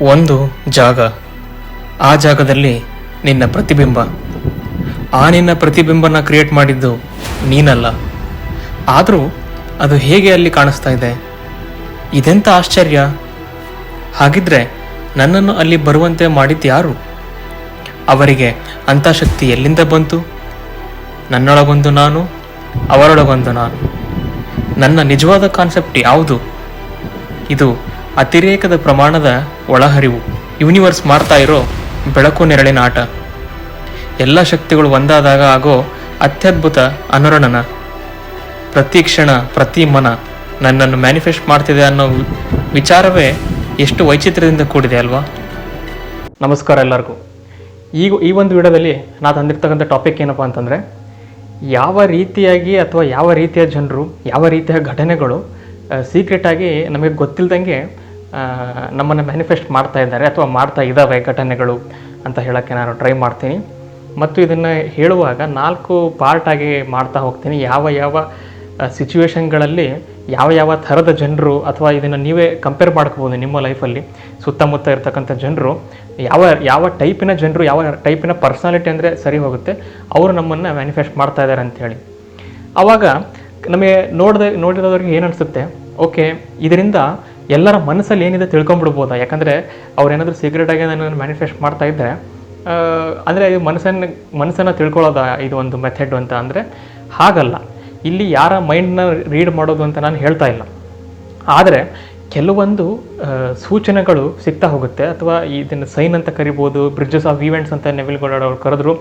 ಒಂದು ಜಾಗ. ಆ ಜಾಗದಲ್ಲಿ ನಿನ್ನ ಪ್ರತಿಬಿಂಬ. ಆ ನಿನ್ನ ಪ್ರತಿಬಿಂಬನ ಕ್ರಿಯೇಟ್ ಮಾಡಿದ್ದು ನೀನಲ್ಲ. ಆದರೂ ಅದು ಹೇಗೆ ಅಲ್ಲಿ ಕಾಣಿಸ್ತಾ ಇದೆ? ಇದೆಂಥ ಆಶ್ಚರ್ಯ? ಹಾಗಿದ್ರೆ ನನ್ನನ್ನು ಅಲ್ಲಿ ಬರುವಂತೆ ಮಾಡಿದ್ದು ಯಾರು? ಅವರಿಗೆ ಅಂಥ ಶಕ್ತಿ ಎಲ್ಲಿಂದ ಬಂತು? ನನ್ನೊಳಗೊಂದು ನಾನು, ಅವರೊಳಗೊಂದು ನಾನು. ನನ್ನ ನಿಜವಾದ ಕಾನ್ಸೆಪ್ಟ್ ಯಾವುದು? ಇದು ಅತಿರೇಕದ ಪ್ರಮಾಣದ ಒಳಹರಿವು. ಯೂನಿವರ್ಸ್ ಮಾಡ್ತಾ ಇರೋ ಬೆಳಕು ನೆರಳಿನ ಆಟ. ಎಲ್ಲ ಶಕ್ತಿಗಳು ಒಂದಾದಾಗ ಆಗೋ ಅತ್ಯದ್ಭುತ ಅನುರಣನ. ಪ್ರತಿ ಕ್ಷಣ, ಪ್ರತಿ ಮನ ನನ್ನನ್ನು ಮ್ಯಾನಿಫೆಸ್ಟ್ ಮಾಡ್ತಿದೆ ಅನ್ನೋ ವಿಚಾರವೇ ಎಷ್ಟು ವೈಚಿತ್ರ್ಯದಿಂದ ಕೂಡಿದೆ ಅಲ್ವಾ? ನಮಸ್ಕಾರ ಎಲ್ಲರಿಗೂ. ಈಗ ಈ ಒಂದು ವಿಡಿಯೋದಲ್ಲಿ ನಾನು ತಂದಿರ್ತಕ್ಕಂಥ ಟಾಪಿಕ್ ಏನಪ್ಪ ಅಂತಂದರೆ, ಯಾವ ರೀತಿಯಾಗಿ ಅಥವಾ ಯಾವ ರೀತಿಯ ಜನರು, ಯಾವ ರೀತಿಯ ಘಟನೆಗಳು ಸೀಕ್ರೆಟಾಗಿ ನಮಗೆ ಗೊತ್ತಿಲ್ಲದಂಗೆ ನಮ್ಮನ್ನು ಮ್ಯಾನಿಫೆಸ್ಟ್ ಮಾಡ್ತಾ ಇದ್ದಾರೆ ಅಥವಾ ಮಾಡ್ತಾ ಇದ್ದಾವೆ ಘಟನೆಗಳು ಅಂತ ಹೇಳೋಕ್ಕೆ ನಾನು ಟ್ರೈ ಮಾಡ್ತೀನಿ. ಮತ್ತು ಇದನ್ನು ಹೇಳುವಾಗ ನಾಲ್ಕು ಪಾರ್ಟಾಗಿ ಮಾಡ್ತಾ ಹೋಗ್ತೀನಿ. ಯಾವ ಯಾವ ಸಿಚುವೇಷನ್ಗಳಲ್ಲಿ ಯಾವ ಯಾವ ಥರದ ಜನರು ಅಥವಾ ಇದನ್ನು ನೀವೇ ಕಂಪೇರ್ ಮಾಡ್ಕೋಬೋದು ನಿಮ್ಮ ಲೈಫಲ್ಲಿ ಸುತ್ತಮುತ್ತ ಇರ್ತಕ್ಕಂಥ ಜನರು, ಯಾವ ಯಾವ ಟೈಪಿನ ಜನರು, ಯಾವ ಟೈಪಿನ ಪರ್ಸ್ನಾಲಿಟಿ ಅಂದರೆ ಸರಿ ಹೋಗುತ್ತೆ, ಅವರು ನಮ್ಮನ್ನು ಮ್ಯಾನಿಫೆಸ್ಟ್ ಮಾಡ್ತಾ ಇದ್ದಾರೆ ಅಂಥೇಳಿ ಆವಾಗ ನಮಗೆ ನೋಡಿದ ನೋಡಿರೋದ್ರಿಗೆ ಏನು ಅನಿಸುತ್ತೆ? ಓಕೆ ಇದರಿಂದ ಎಲ್ಲರ ಮನಸ್ಸಲ್ಲಿ ಏನಿದೆ ತಿಳ್ಕೊಂಬಿಡ್ಬೋದು? ಯಾಕಂದರೆ ಅವ್ರೇನಾದರೂ ಸೀಕ್ರೆಟಾಗಿ ನಾನು ಮ್ಯಾನಿಫೆಸ್ಟ್ ಮಾಡ್ತಾ ಇದ್ದರೆ ಅಂದರೆ ಇದು ಮನಸ್ಸನ್ನು ಮನಸ್ಸನ್ನು ತಿಳ್ಕೊಳ್ಳೋದ ಇದು ಒಂದು ಮೆಥಡ್ ಅಂತ ಅಂದರೆ ಹಾಗಲ್ಲ. ಇಲ್ಲಿ ಯಾರ ಮೈಂಡ್ನ ರೀಡ್ ಮಾಡೋದು ಅಂತ ನಾನು ಹೇಳ್ತಾ ಇಲ್ಲ. ಆದರೆ ಕೆಲವೊಂದು ಸೂಚನೆಗಳು ಸಿಗ್ತಾ ಹೋಗುತ್ತೆ. ಅಥವಾ ಇದನ್ನು ಸೈನ್ ಅಂತ ಕರಿಬೋದು ಬ್ರಿಡ್ಜಸ್ ಆಫ್ ಈವೆಂಟ್ಸ್ ಅಂತ ನೆವಿಲ್ ಅವ್ರು ಕರೆದ್ರು.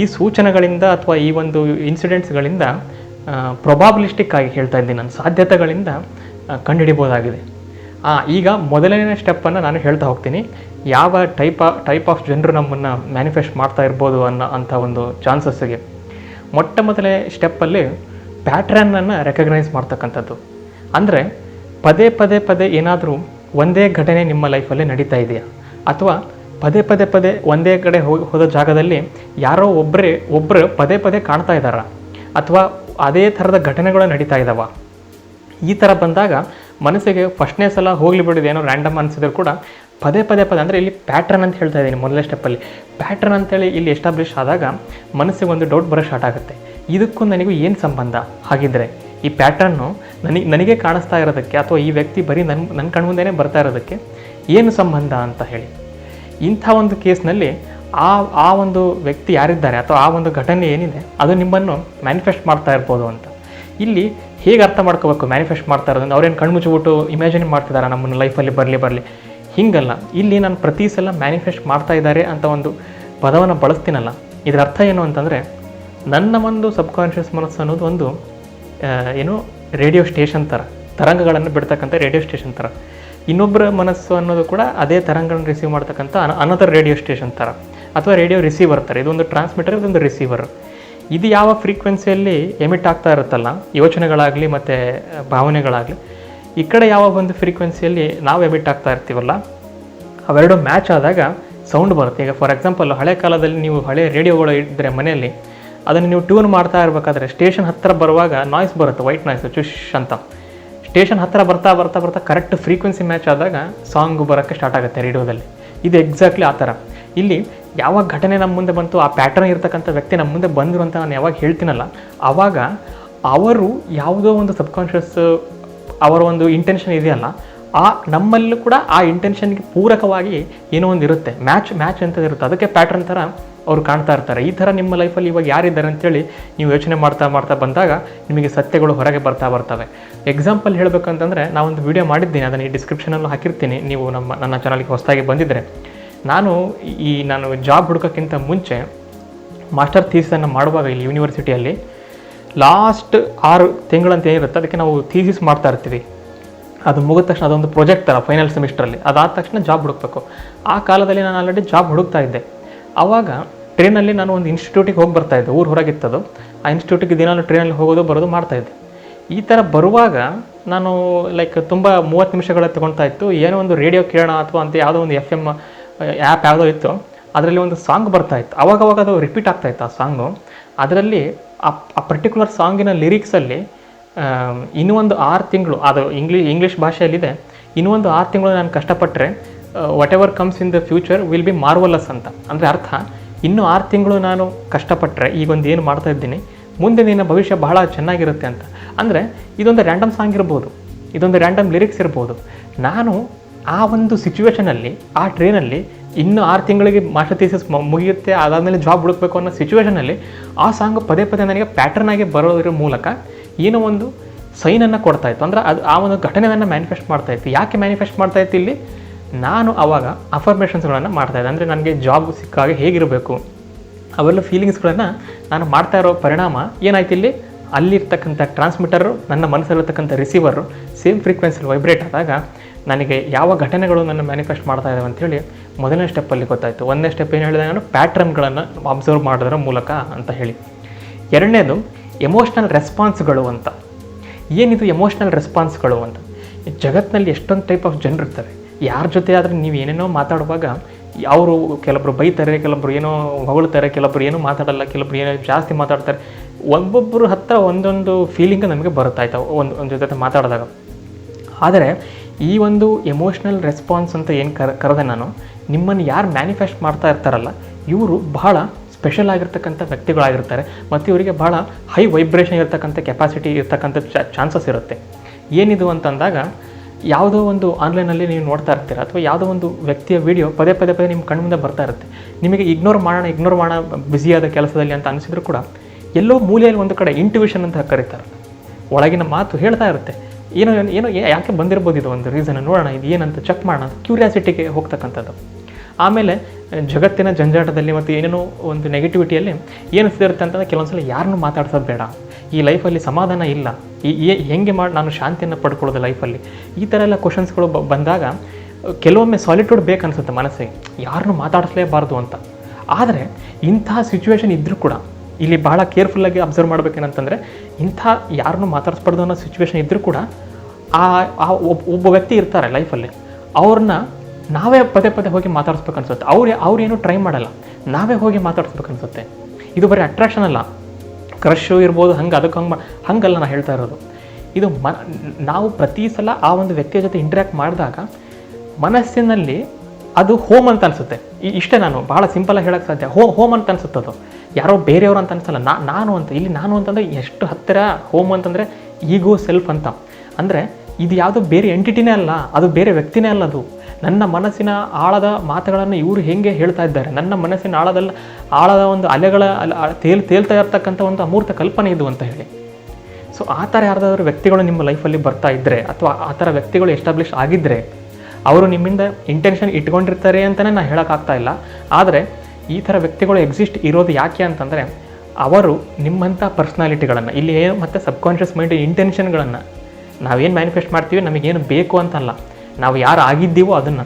ಈ ಸೂಚನೆಗಳಿಂದ ಅಥವಾ ಈ ಒಂದು ಇನ್ಸಿಡೆಂಟ್ಸ್ಗಳಿಂದ ಪ್ರೊಬಾಬಿಲಿಸ್ಟಿಕ್ ಆಗಿ ಹೇಳ್ತಾ ಇದ್ದೀನಿ ನಾನು. ಸಾಧ್ಯತೆಗಳಿಂದ ಕಂಡುಹಿಡಿಬೋದಾಗಿದೆ. ಈಗ ಮೊದಲನೇ ಸ್ಟೆಪ್ಪನ್ನು ನಾನು ಹೇಳ್ತಾ ಹೋಗ್ತೀನಿ. ಯಾವ ಟೈಪ್ ಟೈಪ್ ಆಫ್ ಜನರು ನಮ್ಮನ್ನು ಮ್ಯಾನಿಫೆಸ್ಟ್ ಮಾಡ್ತಾ ಇರ್ಬೋದು ಅನ್ನೋ ಅಂಥ ಒಂದು ಚಾನ್ಸಸ್ಸಿಗೆ ಮೊಟ್ಟ ಮೊದಲನೇ ಸ್ಟೆಪ್ಪಲ್ಲಿ ಪ್ಯಾಟ್ರನ್ನನ್ನು ರೆಕಗ್ನೈಸ್ ಮಾಡ್ತಕ್ಕಂಥದ್ದು. ಅಂದರೆ ಪದೇ ಪದೇ ಪದೇ ಏನಾದರೂ ಒಂದೇ ಘಟನೆ ನಿಮ್ಮ ಲೈಫಲ್ಲಿ ನಡೀತಾ ಇದೆಯಾ? ಅಥವಾ ಪದೇ ಪದೇ ಪದೇ ಒಂದೇ ಕಡೆ ಹೋಗಿ ಹೋದ ಜಾಗದಲ್ಲಿ ಯಾರೋ ಒಬ್ಬರೇ ಒಬ್ಬರು ಪದೇ ಪದೇ ಕಾಣ್ತಾ ಇದ್ದಾರಾ? ಅಥವಾ ಅದೇ ಥರದ ಘಟನೆಗಳು ನಡೀತಾ ಇದ್ದಾವ ಈ ಥರ ಬಂದಾಗ ಮನಸ್ಸಿಗೆ ಫಸ್ಟ್ನೇ ಸಲ ಹೋಗ್ಲಿ ಬಿಡೋದು ಏನೋ ರ್ಯಾಂಡಮ್ ಅನಿಸಿದ್ರು ಕೂಡ ಪದೇ ಪದೇ ಪದೇ ಅಂದರೆ ಇಲ್ಲಿ ಪ್ಯಾಟ್ರನ್ ಅಂತ ಹೇಳ್ತಾ ಇದ್ದೀನಿ ಮೊದಲೇ ಸ್ಟೆಪ್ಪಲ್ಲಿ ಪ್ಯಾಟ್ರನ್ ಅಂತೇಳಿ ಇಲ್ಲಿ ಎಸ್ಟಾಬ್ಲಿಷ್ ಆದಾಗ ಮನಸ್ಸಿಗೆ ಒಂದು ಡೌಟ್ ಬರೋ ಸ್ಟಾರ್ಟ್ ಆಗುತ್ತೆ. ಇದಕ್ಕೂ ನನಗೂ ಏನು ಸಂಬಂಧ? ಹಾಗಿದ್ರೆ ಈ ಪ್ಯಾಟ್ರನ್ನು ನನಗೆ ನನಗೆ ಕಾಣಿಸ್ತಾ ಇರೋದಕ್ಕೆ ಅಥವಾ ಈ ವ್ಯಕ್ತಿ ಬರೀ ನನ್ನ ನನ್ನ ಕಣ್ಮುಂದೇ ಬರ್ತಾ ಇರೋದಕ್ಕೆ ಏನು ಸಂಬಂಧ ಅಂತ ಹೇಳಿ. ಇಂಥ ಒಂದು ಕೇಸ್ನಲ್ಲಿ ಆ ಆ ಒಂದು ವ್ಯಕ್ತಿ ಯಾರಿದ್ದಾರೆ ಅಥವಾ ಆ ಒಂದು ಘಟನೆ ಏನಿದೆ ಅದು ನಿಮ್ಮನ್ನು ಮ್ಯಾನಿಫೆಸ್ಟ್ ಮಾಡ್ತಾ ಇರ್ಬೋದು ಅಂತ. ಇಲ್ಲಿ ಹೇಗೆ ಅರ್ಥ ಮಾಡ್ಕೋಬೇಕು ಮ್ಯಾನಿಫೆಸ್ಟ್ ಮಾಡ್ತಾ ಇರೋದನ್ನು ಅವ್ರೇನು ಕಣ್ಮುಚ್ಚಿಬಿಟ್ಟು ಇಮ್ಯಾಜಿನ್ ಮಾಡ್ತಿದ್ದಾರೆ ನಮ್ಮನ್ನು ಲೈಫಲ್ಲಿ ಬರಲಿ ಬರಲಿ. ಹಿಂಗಲ್ಲ. ಇಲ್ಲಿ ನಾನು ಪ್ರತಿ ಸಲ ಮ್ಯಾನಿಫೆಸ್ಟ್ ಮಾಡ್ತಾ ಇದ್ದಾರೆ ಅಂತ ಒಂದು ಪದವನ್ನು ಬಳಸ್ತೀನಲ್ಲ. ಇದರ ಅರ್ಥ ಏನು ಅಂತಂದರೆ, ನನ್ನ ಒಂದು ಸಬ್ಕಾನ್ಷಿಯಸ್ ಮನಸ್ಸು ಅನ್ನೋದು ಒಂದು ಏನು ರೇಡಿಯೋ ಸ್ಟೇಷನ್ ಥರ ತರಂಗಗಳನ್ನು ಬಿಡ್ತಕ್ಕಂಥ ರೇಡಿಯೋ ಸ್ಟೇಷನ್ ಥರ ಇನ್ನೊಬ್ಬರ ಮನಸ್ಸು ಅನ್ನೋದು ಕೂಡ ಅದೇ ತರಂಗಗಳನ್ನು ರಿಸೀವ್ ಮಾಡ್ತಕ್ಕಂಥ ಅನ ಅನದರ್ ರೇಡಿಯೋ ಸ್ಟೇಷನ್ ಥರ ಅಥವಾ ರೇಡಿಯೋ ರಿಸೀವರ್ ಥರ ಇದೊಂದು ಟ್ರಾನ್ಸ್ಮಿಟರ್ ಇದೊಂದು ರಿಸೀವರ್ ಇದು ಯಾವ ಫ್ರೀಕ್ವೆನ್ಸಿಯಲ್ಲಿ ಎಮಿಟ್ ಆಗ್ತಾ ಇರುತ್ತಲ್ಲ, ಯೋಚನೆಗಳಾಗಲಿ ಮತ್ತು ಭಾವನೆಗಳಾಗಲಿ, ಈ ಕಡೆ ಯಾವ ಒಂದು ಫ್ರೀಕ್ವೆನ್ಸಿಯಲ್ಲಿ ನಾವು ಎಮಿಟ್ ಆಗ್ತಾ ಇರ್ತೀವಲ್ಲ, ಅವೆರಡು ಮ್ಯಾಚ್ ಆದಾಗ ಸೌಂಡ್ ಬರುತ್ತೆ. ಈಗ ಫಾರ್ ಎಕ್ಸಾಂಪಲ್ ಹಳೆ ಕಾಲದಲ್ಲಿ ನೀವು ಹಳೆ ರೇಡಿಯೋಗಳು ಇದ್ದರೆ ಮನೆಯಲ್ಲಿ, ಅದನ್ನು ನೀವು ಟ್ಯೂನ್ ಮಾಡ್ತಾ ಇರಬೇಕಾದ್ರೆ ಸ್ಟೇಷನ್ ಹತ್ತಿರ ಬರುವಾಗ ನಾಯ್ಸ್ ಬರುತ್ತೆ ವೈಟ್ ನಾಯ್ಸ್ ಚುಶ್ ಅಂತ. ಸ್ಟೇಷನ್ ಹತ್ತಿರ ಬರ್ತಾ ಬರ್ತಾ ಬರ್ತಾ ಕರೆಕ್ಟ್ ಫ್ರೀಕ್ವೆನ್ಸಿ ಮ್ಯಾಚ್ ಆದಾಗ ಸಾಂಗ್ ಬರೋಕ್ಕೆ ಸ್ಟಾರ್ಟ್ ಆಗುತ್ತೆ ರೇಡಿಯೋದಲ್ಲಿ. ಇದು ಎಕ್ಸಾಕ್ಟ್ಲಿ ಆ ಥರ. ಇಲ್ಲಿ ಯಾವಾಗ ಘಟನೆ ನಮ್ಮ ಮುಂದೆ ಬಂತು, ಆ ಪ್ಯಾಟರ್ನ್ ಇರ್ತಕ್ಕಂಥ ವ್ಯಕ್ತಿ ನಮ್ಮ ಮುಂದೆ ಬಂದರು ಅಂತ ನಾನು ಯಾವಾಗ ಹೇಳ್ತೀನಲ್ಲ ಆವಾಗ ಅವರು ಯಾವುದೋ ಒಂದು ಸಬ್ಕಾನ್ಷಿಯಸ್ ಅವರ ಒಂದು ಇಂಟೆನ್ಷನ್ ಇದೆಯಲ್ಲ, ಆ ನಮ್ಮಲ್ಲೂ ಕೂಡ ಆ ಇಂಟೆನ್ಷನ್ಗೆ ಪೂರಕವಾಗಿ ಏನೋ ಒಂದು ಇರುತ್ತೆ ಮ್ಯಾಚ್ ಮ್ಯಾಚ್ ಅಂತ ಇರುತ್ತೆ. ಅದಕ್ಕೆ ಪ್ಯಾಟ್ರನ್ ಥರ ಅವರು ಕಾಣ್ತಾ ಇರ್ತಾರೆ. ಈ ಥರ ನಿಮ್ಮ ಲೈಫಲ್ಲಿ ಇವಾಗ ಯಾರಿದ್ದಾರೆ ಅಂತೇಳಿ ನೀವು ಯೋಚನೆ ಮಾಡ್ತಾ ಮಾಡ್ತಾ ಬಂದಾಗ ನಿಮಗೆ ಸತ್ಯಗಳು ಹೊರಗೆ ಬರ್ತಾ ಬರ್ತವೆ. ಎಕ್ಸಾಂಪಲ್ ಹೇಳಬೇಕಂತಂದರೆ ನಾವೊಂದು ವಿಡಿಯೋ ಮಾಡಿದ್ದೀನಿ, ಅದನ್ನು ಈ ಡಿಸ್ಕ್ರಿಪ್ಷನಲ್ಲೂ ಹಾಕಿರ್ತೀನಿ. ನೀವು ನಮ್ಮ, ನನ್ನ ಚಾನಲ್ಗೆ ಹೊಸದಾಗಿ ಬಂದಿದ್ದರೆ ನಾನು ಈ, ನಾನು ಜಾಬ್ ಹುಡುಕೋಕ್ಕಿಂತ ಮುಂಚೆ ಮಾಸ್ಟರ್ ಥೀಸನ್ನು ಮಾಡುವಾಗ ಇಲ್ಲಿ ಯೂನಿವರ್ಸಿಟಿಯಲ್ಲಿ ಲಾಸ್ಟ್ ಆರು ತಿಂಗಳಂತ ಏನಿರುತ್ತೆ, ಅದಕ್ಕೆ ನಾವು ಥೀಸಿಸ್ ಮಾಡ್ತಾ ಇರ್ತೀವಿ. ಅದು ಮುಗಿದ ತಕ್ಷಣ ಅದೊಂದು ಪ್ರಾಜೆಕ್ಟ್ ಥರ ಫೈನಲ್ ಸೆಮಿಸ್ಟ್ರಲ್ಲಿ ಅದಾದ ತಕ್ಷಣ ಜಾಬ್ ಹುಡುಕ್ಬೇಕು. ಆ ಕಾಲದಲ್ಲಿ ನಾನು ಆಲ್ರೆಡಿ ಜಾಬ್ ಹುಡುಕ್ತಾ ಇದ್ದೆ. ಆವಾಗ ಟ್ರೈನಲ್ಲಿ ನಾನು ಒಂದು ಇನ್ಸ್ಟಿಟ್ಯೂಟಿಗೆ ಹೋಗಿ ಬರ್ತಾ ಇದ್ದೆ, ಊರು ಹೊರಗಿತ್ತದು. ಆ ಇನ್ಸ್ಟಿಟ್ಯೂಟಿಗೆ ದಿನಾಲು ಟ್ರೈನಲ್ಲಿ ಹೋಗೋದು, ಬರೋದು ಮಾಡ್ತಾ ಇದ್ದೆ. ಈ ಥರ ಬರುವಾಗ ನಾನು ಲೈಕ್ ತುಂಬ ಮೂವತ್ತು ನಿಮಿಷಗಳ ತಗೊಳ್ತಾ ಇತ್ತು. ಏನೋ ಒಂದು ರೇಡಿಯೋ ಕೇಳೋಣ ಅಥವಾ ಅಂತ ಯಾವುದೋ ಒಂದು ಎಫ್ ಎಂ ಆ್ಯಪ್ ಯಾವುದೋ ಇತ್ತು, ಅದರಲ್ಲಿ ಒಂದು ಸಾಂಗ್ ಬರ್ತಾ ಇತ್ತು. ಅವಾಗವಾಗ ಅವಾಗ ಅದು ರಿಪೀಟ್ ಆಗ್ತಾ ಇತ್ತು ಆ ಸಾಂಗು ಅದರಲ್ಲಿ ಆ ಆ ಪರ್ಟಿಕ್ಯುಲರ್ ಸಾಂಗಿನ ಲಿರಿಕ್ಸಲ್ಲಿ ಇನ್ನೂ ಒಂದು ಆರು ತಿಂಗಳು, ಅದು ಇಂಗ್ಲಿ ಇಂಗ್ಲೀಷ್ ಭಾಷೆಯಲ್ಲಿದೆ, ಇನ್ನೂ ಒಂದು ಆರು ತಿಂಗಳು ನಾನು ಕಷ್ಟಪಟ್ಟರೆ whatever comes in the future will be marvellous ಅಂತ. ಅಂದರೆ ಅರ್ಥ, ಇನ್ನೂ ಆರು ತಿಂಗಳು ನಾನು ಕಷ್ಟಪಟ್ಟರೆ ಈಗೊಂದು ಏನು ಮಾಡ್ತಾ ಇದ್ದೀನಿ ಮುಂದೆ ನಿನ್ನ ಭವಿಷ್ಯ ಬಹಳ ಚೆನ್ನಾಗಿರುತ್ತೆ ಅಂತ. ಅಂದರೆ ಇದೊಂದು ರ್ಯಾಂಡಮ್ ಸಾಂಗ್ ಇರ್ಬೋದು, ಇದೊಂದು ರ್ಯಾಂಡಮ್ ಲಿರಿಕ್ಸ್ ಇರ್ಬೋದು. ನಾನು ಆ ಒಂದು ಸಿಚುವೇಷನಲ್ಲಿ ಆ ಟ್ರೈನಲ್ಲಿ ಇನ್ನು ಆರು ತಿಂಗಳಿಗೆ ಮಾಸ್ಟರ್ ಥೀಸಿಸ್ ಮುಗಿಯುತ್ತೆ, ಅದಾದಮೇಲೆ ಜಾಬ್ ಹುಡುಕ್ಬೇಕು ಅನ್ನೋ ಸಿಚುವೇಷನಲ್ಲಿ ಆ ಸಾಂಗ್ ಪದೇ ಪದೇ ನನಗೆ ಪ್ಯಾಟರ್ನ್ ಆಗಿ ಬರೋದ್ರ ಮೂಲಕ ಏನೋ ಒಂದು ಸೈನನ್ನು ಕೊಡ್ತಾ ಇತ್ತು. ಅಂದರೆ ಅದು ಆ ಒಂದು ಘಟನೆಯನ್ನು ಮ್ಯಾನಿಫೆಸ್ಟ್ ಮಾಡ್ತಾ ಇತ್ತು. ಯಾಕೆ ಮ್ಯಾನಿಫೆಸ್ಟ್ ಮಾಡ್ತಾ ಇತ್ತು ಇಲ್ಲಿ? ನಾನು ಅವಾಗ ಅಫರ್ಮೇಷನ್ಸ್ಗಳನ್ನು ಮಾಡ್ತಾ ಇದ್ದೆ. ಅಂದರೆ ನನಗೆ ಜಾಬ್ ಸಿಕ್ಕಾಗ ಹೇಗಿರಬೇಕು? ಅವೆಲ್ಲ ಫೀಲಿಂಗ್ಸ್ಗಳನ್ನು ನಾನು ಮಾಡ್ತಾ ಇರೋ ಪರಿಣಾಮ ಏನಾಯ್ತು ಇಲ್ಲಿ? ಅಲ್ಲಿರ್ತಕ್ಕಂಥ ಟ್ರಾನ್ಸ್ಮಿಟರು ನನ್ನ ಮನಸ್ಸಲ್ಲಿರ್ತಕ್ಕಂಥ ರಿಸೀವರು ಸೇಮ್ ಫ್ರೀಕ್ವೆನ್ಸಿಲಿ ವೈಬ್ರೇಟ್ ಆದಾಗ ನನಗೆ ಯಾವ ಘಟನೆಗಳು ನನ್ನ ಮ್ಯಾನಿಫೆಸ್ಟ್ ಮಾಡ್ತಾ ಇದ್ದಾವೆ ಅಂಥೇಳಿ ಮೊದಲನೇ ಸ್ಟೆಪ್ಪಲ್ಲಿ ಗೊತ್ತಾಯಿತು. ಒಂದನೇ ಸ್ಟೆಪ್ ಏನು ಹೇಳಿದೆ ನಾನು? ಪ್ಯಾಟ್ರನ್ಗಳನ್ನು ಅಬ್ಸರ್ವ್ ಮಾಡೋದ್ರ ಮೂಲಕ ಅಂತ ಹೇಳಿ. ಎರಡನೇದು ಎಮೋಷ್ನಲ್ ರೆಸ್ಪಾನ್ಸ್ಗಳು ಅಂತ. ಏನಿದು ಎಮೋಷ್ನಲ್ ರೆಸ್ಪಾನ್ಸ್ಗಳು ಅಂತ? ಜಗತ್ತಿನಲ್ಲಿ ಎಷ್ಟೊಂದು ಟೈಪ್ ಆಫ್ ಜನರು ಇರ್ತಾರೆ. ಯಾರ ಜೊತೆ ಆದರೆ ನೀವು ಏನೇನೋ ಮಾತಾಡುವಾಗ ಅವರು ಕೆಲವರು ಬೈತಾರೆ ಕೆಲವೊಬ್ರು ಏನೋ ಹೊಗಳ್ತಾರೆ ಕೆಲವೊಬ್ರು ಏನೂ ಮಾತಾಡಲ್ಲ ಕೆಲವೊಬ್ರು ಏನೋ ಜಾಸ್ತಿ ಮಾತಾಡ್ತಾರೆ. ಒಬ್ಬೊಬ್ಬರು ಹತ್ರ ಒಂದೊಂದು ಫೀಲಿಂಗ್ ನಮಗೆ ಬರುತ್ತಾಯ್ತು ಒಂದು ಒಂದು ಜೊತೆ ಮಾತಾಡಿದಾಗ. ಆದರೆ ಈ ಒಂದು ಎಮೋಷ್ನಲ್ ರೆಸ್ಪಾನ್ಸ್ ಅಂತ ಏನು ಕರ, ಕರೆದೆ ನಾನು, ನಿಮ್ಮನ್ನು ಯಾರು ಮ್ಯಾನಿಫೆಸ್ಟ್ ಮಾಡ್ತಾ ಇರ್ತಾರಲ್ಲ, ಇವರು ಬಹಳ ಸ್ಪೆಷಲ್ ಆಗಿರ್ತಕ್ಕಂಥ ವ್ಯಕ್ತಿಗಳಾಗಿರ್ತಾರೆ, ಮತ್ತು ಇವರಿಗೆ ಬಹಳ ಹೈ ವೈಬ್ರೇಷನ್ ಇರ್ತಕ್ಕಂಥ ಕೆಪಾಸಿಟಿ ಇರ್ತಕ್ಕಂಥ ಚಾನ್ಸಸ್ ಇರುತ್ತೆ. ಏನಿದು ಅಂತಂದಾಗ, ಯಾವುದೋ ಒಂದು ಆನ್ಲೈನಲ್ಲಿ ನೀವು ನೋಡ್ತಾ ಇರ್ತೀರ, ಅಥವಾ ಯಾವುದೋ ಒಂದು ವ್ಯಕ್ತಿಯ ವಿಡಿಯೋ ಪದೇ ಪದೇ ಪದೇ ನಿಮ್ಮ ಕಣ್ಮುಂದೆ ಬರ್ತಾ ಇರುತ್ತೆ. ನಿಮಗೆ ಇಗ್ನೋರ್ ಮಾಡೋಣ ಇಗ್ನೋರ್ ಮಾಡೋಣ ಬ್ಯುಸಿಯಾದ ಕೆಲಸದಲ್ಲಿ ಅಂತ ಅನಿಸಿದ್ರು ಕೂಡ, ಎಲ್ಲೋ ಮೂಲೆಯಲ್ಲಿ ಒಂದು ಕಡೆ ಇಂಟ್ಯೂಷನ್ ಅಂತ ಕರೀತಾರೆ. ಒಳಗಿನ ಮಾತು ಹೇಳ್ತಾ ಇರುತ್ತೆ. ಏನೋ ಏನೋ ಯಾಕೆ ಬಂದಿರ್ಬೋದು ಇದು ಒಂದು ರೀಸನ್ ನೋಡೋಣ, ಇದು ಏನಂತ ಚೆಕ್ ಮಾಡೋಣ. ಕ್ಯೂರಿಯಾಸಿಟಿಗೆ ಹೋಗ್ತಕ್ಕಂಥದ್ದು. ಆಮೇಲೆ ಜಗತ್ತಿನ ಜಂಜಾಟದಲ್ಲಿ ಮತ್ತು ಏನೇನೋ ಒಂದು ನೆಗೆಟಿವಿಟಿಯಲ್ಲಿ ಏನು ಇರುತ್ತೆ ಅಂತಂದರೆ ಕೆಲವೊಂದ್ಸಲ ಯಾರನ್ನೂ ಮಾತಾಡ್ಸೋದು ಬೇಡ. ಈ ಲೈಫಲ್ಲಿ ಸಮಾಧಾನ ಇಲ್ಲ. ಈ ಹೆಂಗೆ ಮಾಡಿ ನಾನು ಶಾಂತಿಯನ್ನು ಪಡ್ಕೊಳ್ಳೋದು ಲೈಫಲ್ಲಿ ಈ ಥರ ಎಲ್ಲ ಕ್ವಶನ್ಸ್ಗಳು ಬಂದಾಗ, ಕೆಲವೊಮ್ಮೆ ಸಾಲಿಟ್ಯೂಡ್ ಬೇಕನ್ಸುತ್ತೆ ಮನಸ್ಸಿಗೆ. ಯಾರನ್ನೂ ಮಾತಾಡಿಸ್ಲೇಬಾರ್ದು ಅಂತ. ಆದರೆ ಇಂತಹ ಸಿಚುವೇಶನ್ ಇದ್ದರೂ ಕೂಡ ಇಲ್ಲಿ ಭಾಳ ಕೇರ್ಫುಲ್ಲಾಗಿ ಅಬ್ಸರ್ವ್ ಮಾಡ್ಬೇಕೇನಂತಂದರೆ ಇಂಥ ಯಾರನ್ನೂ ಮಾತಾಡಿಸ್ಬಾರ್ದು ಅನ್ನೋ ಸಿಚುವೇಶನ್ ಇದ್ದರೂ ಕೂಡ ಆ ಒಬ್ಬ ವ್ಯಕ್ತಿ ಇರ್ತಾರೆ ಲೈಫಲ್ಲಿ ಅವ್ರನ್ನ ನಾವೇ ಪದೇ ಪದೇ ಹೋಗಿ ಮಾತಾಡಿಸ್ಬೇಕು ಅನ್ಸುತ್ತೆ. ಅವ್ರು ಅವ್ರೇನು ಟ್ರೈ ಮಾಡಲ್ಲ. ನಾವೇ ಹೋಗಿ ಮಾತಾಡಿಸ್ಬೇಕು ಅನ್ಸುತ್ತೆ. ಇದು ಬರೀ ಅಟ್ರಾಕ್ಷನ್ ಅಲ್ಲ. ಕ್ರಶು ಇರ್ಬೋದು, ಹಂಗೆ ಅದಕ್ಕೆ ಹಂಗೆ ಹಂಗಲ್ಲ ನಾನು ಹೇಳ್ತಾ ಇರೋದು. ಇದು ಮ, ನಾವು ಪ್ರತಿ ಸಲ ಆ ಒಂದು ವ್ಯಕ್ತಿಯ ಜೊತೆ ಇಂಟ್ರ್ಯಾಕ್ಟ್ ಮಾಡಿದಾಗ ಮನಸ್ಸಿನಲ್ಲಿ ಅದು ಹೋಮ್ ಅಂತ ಅನಿಸುತ್ತೆ. ಇಷ್ಟೇ ನಾನು ಭಾಳ ಸಿಂಪಲಾಗಿ ಹೇಳಕ್ಕೆ ಸಾಧ್ಯ. ಹೋ ಹೋಮ್ ಅಂತ ಅನಿಸುತ್ತದು. ಯಾರೋ ಬೇರೆಯವರು ಅಂತ ಅನಿಸಲ್ಲ. ನಾ, ನಾನು ಅಂತ, ಇಲ್ಲಿ ನಾನು ಅಂತಂದರೆ ಎಷ್ಟು ಹತ್ತಿರ ಹೋಮ್ ಅಂತಂದರೆ ಈಗೋ ಸೆಲ್ಫ್ ಅಂತ. ಅಂದರೆ ಇದು ಯಾವುದೋ ಬೇರೆ ಎಂಟಿಟಿನೇ ಅಲ್ಲ, ಅದು ಬೇರೆ ವ್ಯಕ್ತಿನೇ ಅಲ್ಲ ಅದು. ನನ್ನ ಮನಸ್ಸಿನ ಆಳದ ಮಾತುಗಳನ್ನು ಇವರು ಹೇಗೆ ಹೇಳ್ತಾ ಇದ್ದಾರೆ? ನನ್ನ ಮನಸ್ಸಿನ ಆಳದಲ್ಲಿ ಆಳದ ಒಂದು ಅಲೆಗಳ ತೇಲ್, ತೇಲ್ತಾ ಇರ್ತಕ್ಕಂಥ ಒಂದು ಅಮೂರ್ತ ಕಲ್ಪನೆ ಇದು ಅಂತ ಹೇಳಿ. ಸೊ ಆ ಥರ ಯಾರ್ದಾದ್ರು ವ್ಯಕ್ತಿಗಳು ನಿಮ್ಮ ಲೈಫಲ್ಲಿ ಬರ್ತಾ ಇದ್ದರೆ ಅಥವಾ ಆ ಥರ ವ್ಯಕ್ತಿಗಳು ಎಸ್ಟಾಬ್ಲಿಷ್ ಆಗಿದ್ದರೆ ಅವರು ನಿಮ್ಮಿಂದ ಇಂಟೆನ್ಷನ್ ಇಟ್ಕೊಂಡಿರ್ತಾರೆ ಅಂತಲೇ ನಾನು ಹೇಳೋಕ್ಕಾಗ್ತಾ ಇಲ್ಲ. ಆದರೆ ಈ ಥರ ವ್ಯಕ್ತಿಗಳು ಎಕ್ಸಿಸ್ಟ್ ಇರೋದು ಯಾಕೆ ಅಂತಂದರೆ, ಅವರು ನಿಮ್ಮಂಥ ಪರ್ಸ್ನಾಲಿಟಿಗಳನ್ನು ಇಲ್ಲಿ ಏನು ಮತ್ತು ಸಬ್ಕಾನ್ಷಿಯಸ್ ಮೈಂಡ್ ಇಂಟೆನ್ಷನ್ಗಳನ್ನು ನಾವೇನು ಮ್ಯಾನಿಫೆಸ್ಟ್ ಮಾಡ್ತೀವಿ ನಮಗೇನು ಬೇಕು ಅಂತಲ್ಲ. ನಾವು ಯಾರು ಆಗಿದ್ದೀವೋ ಅದನ್ನು.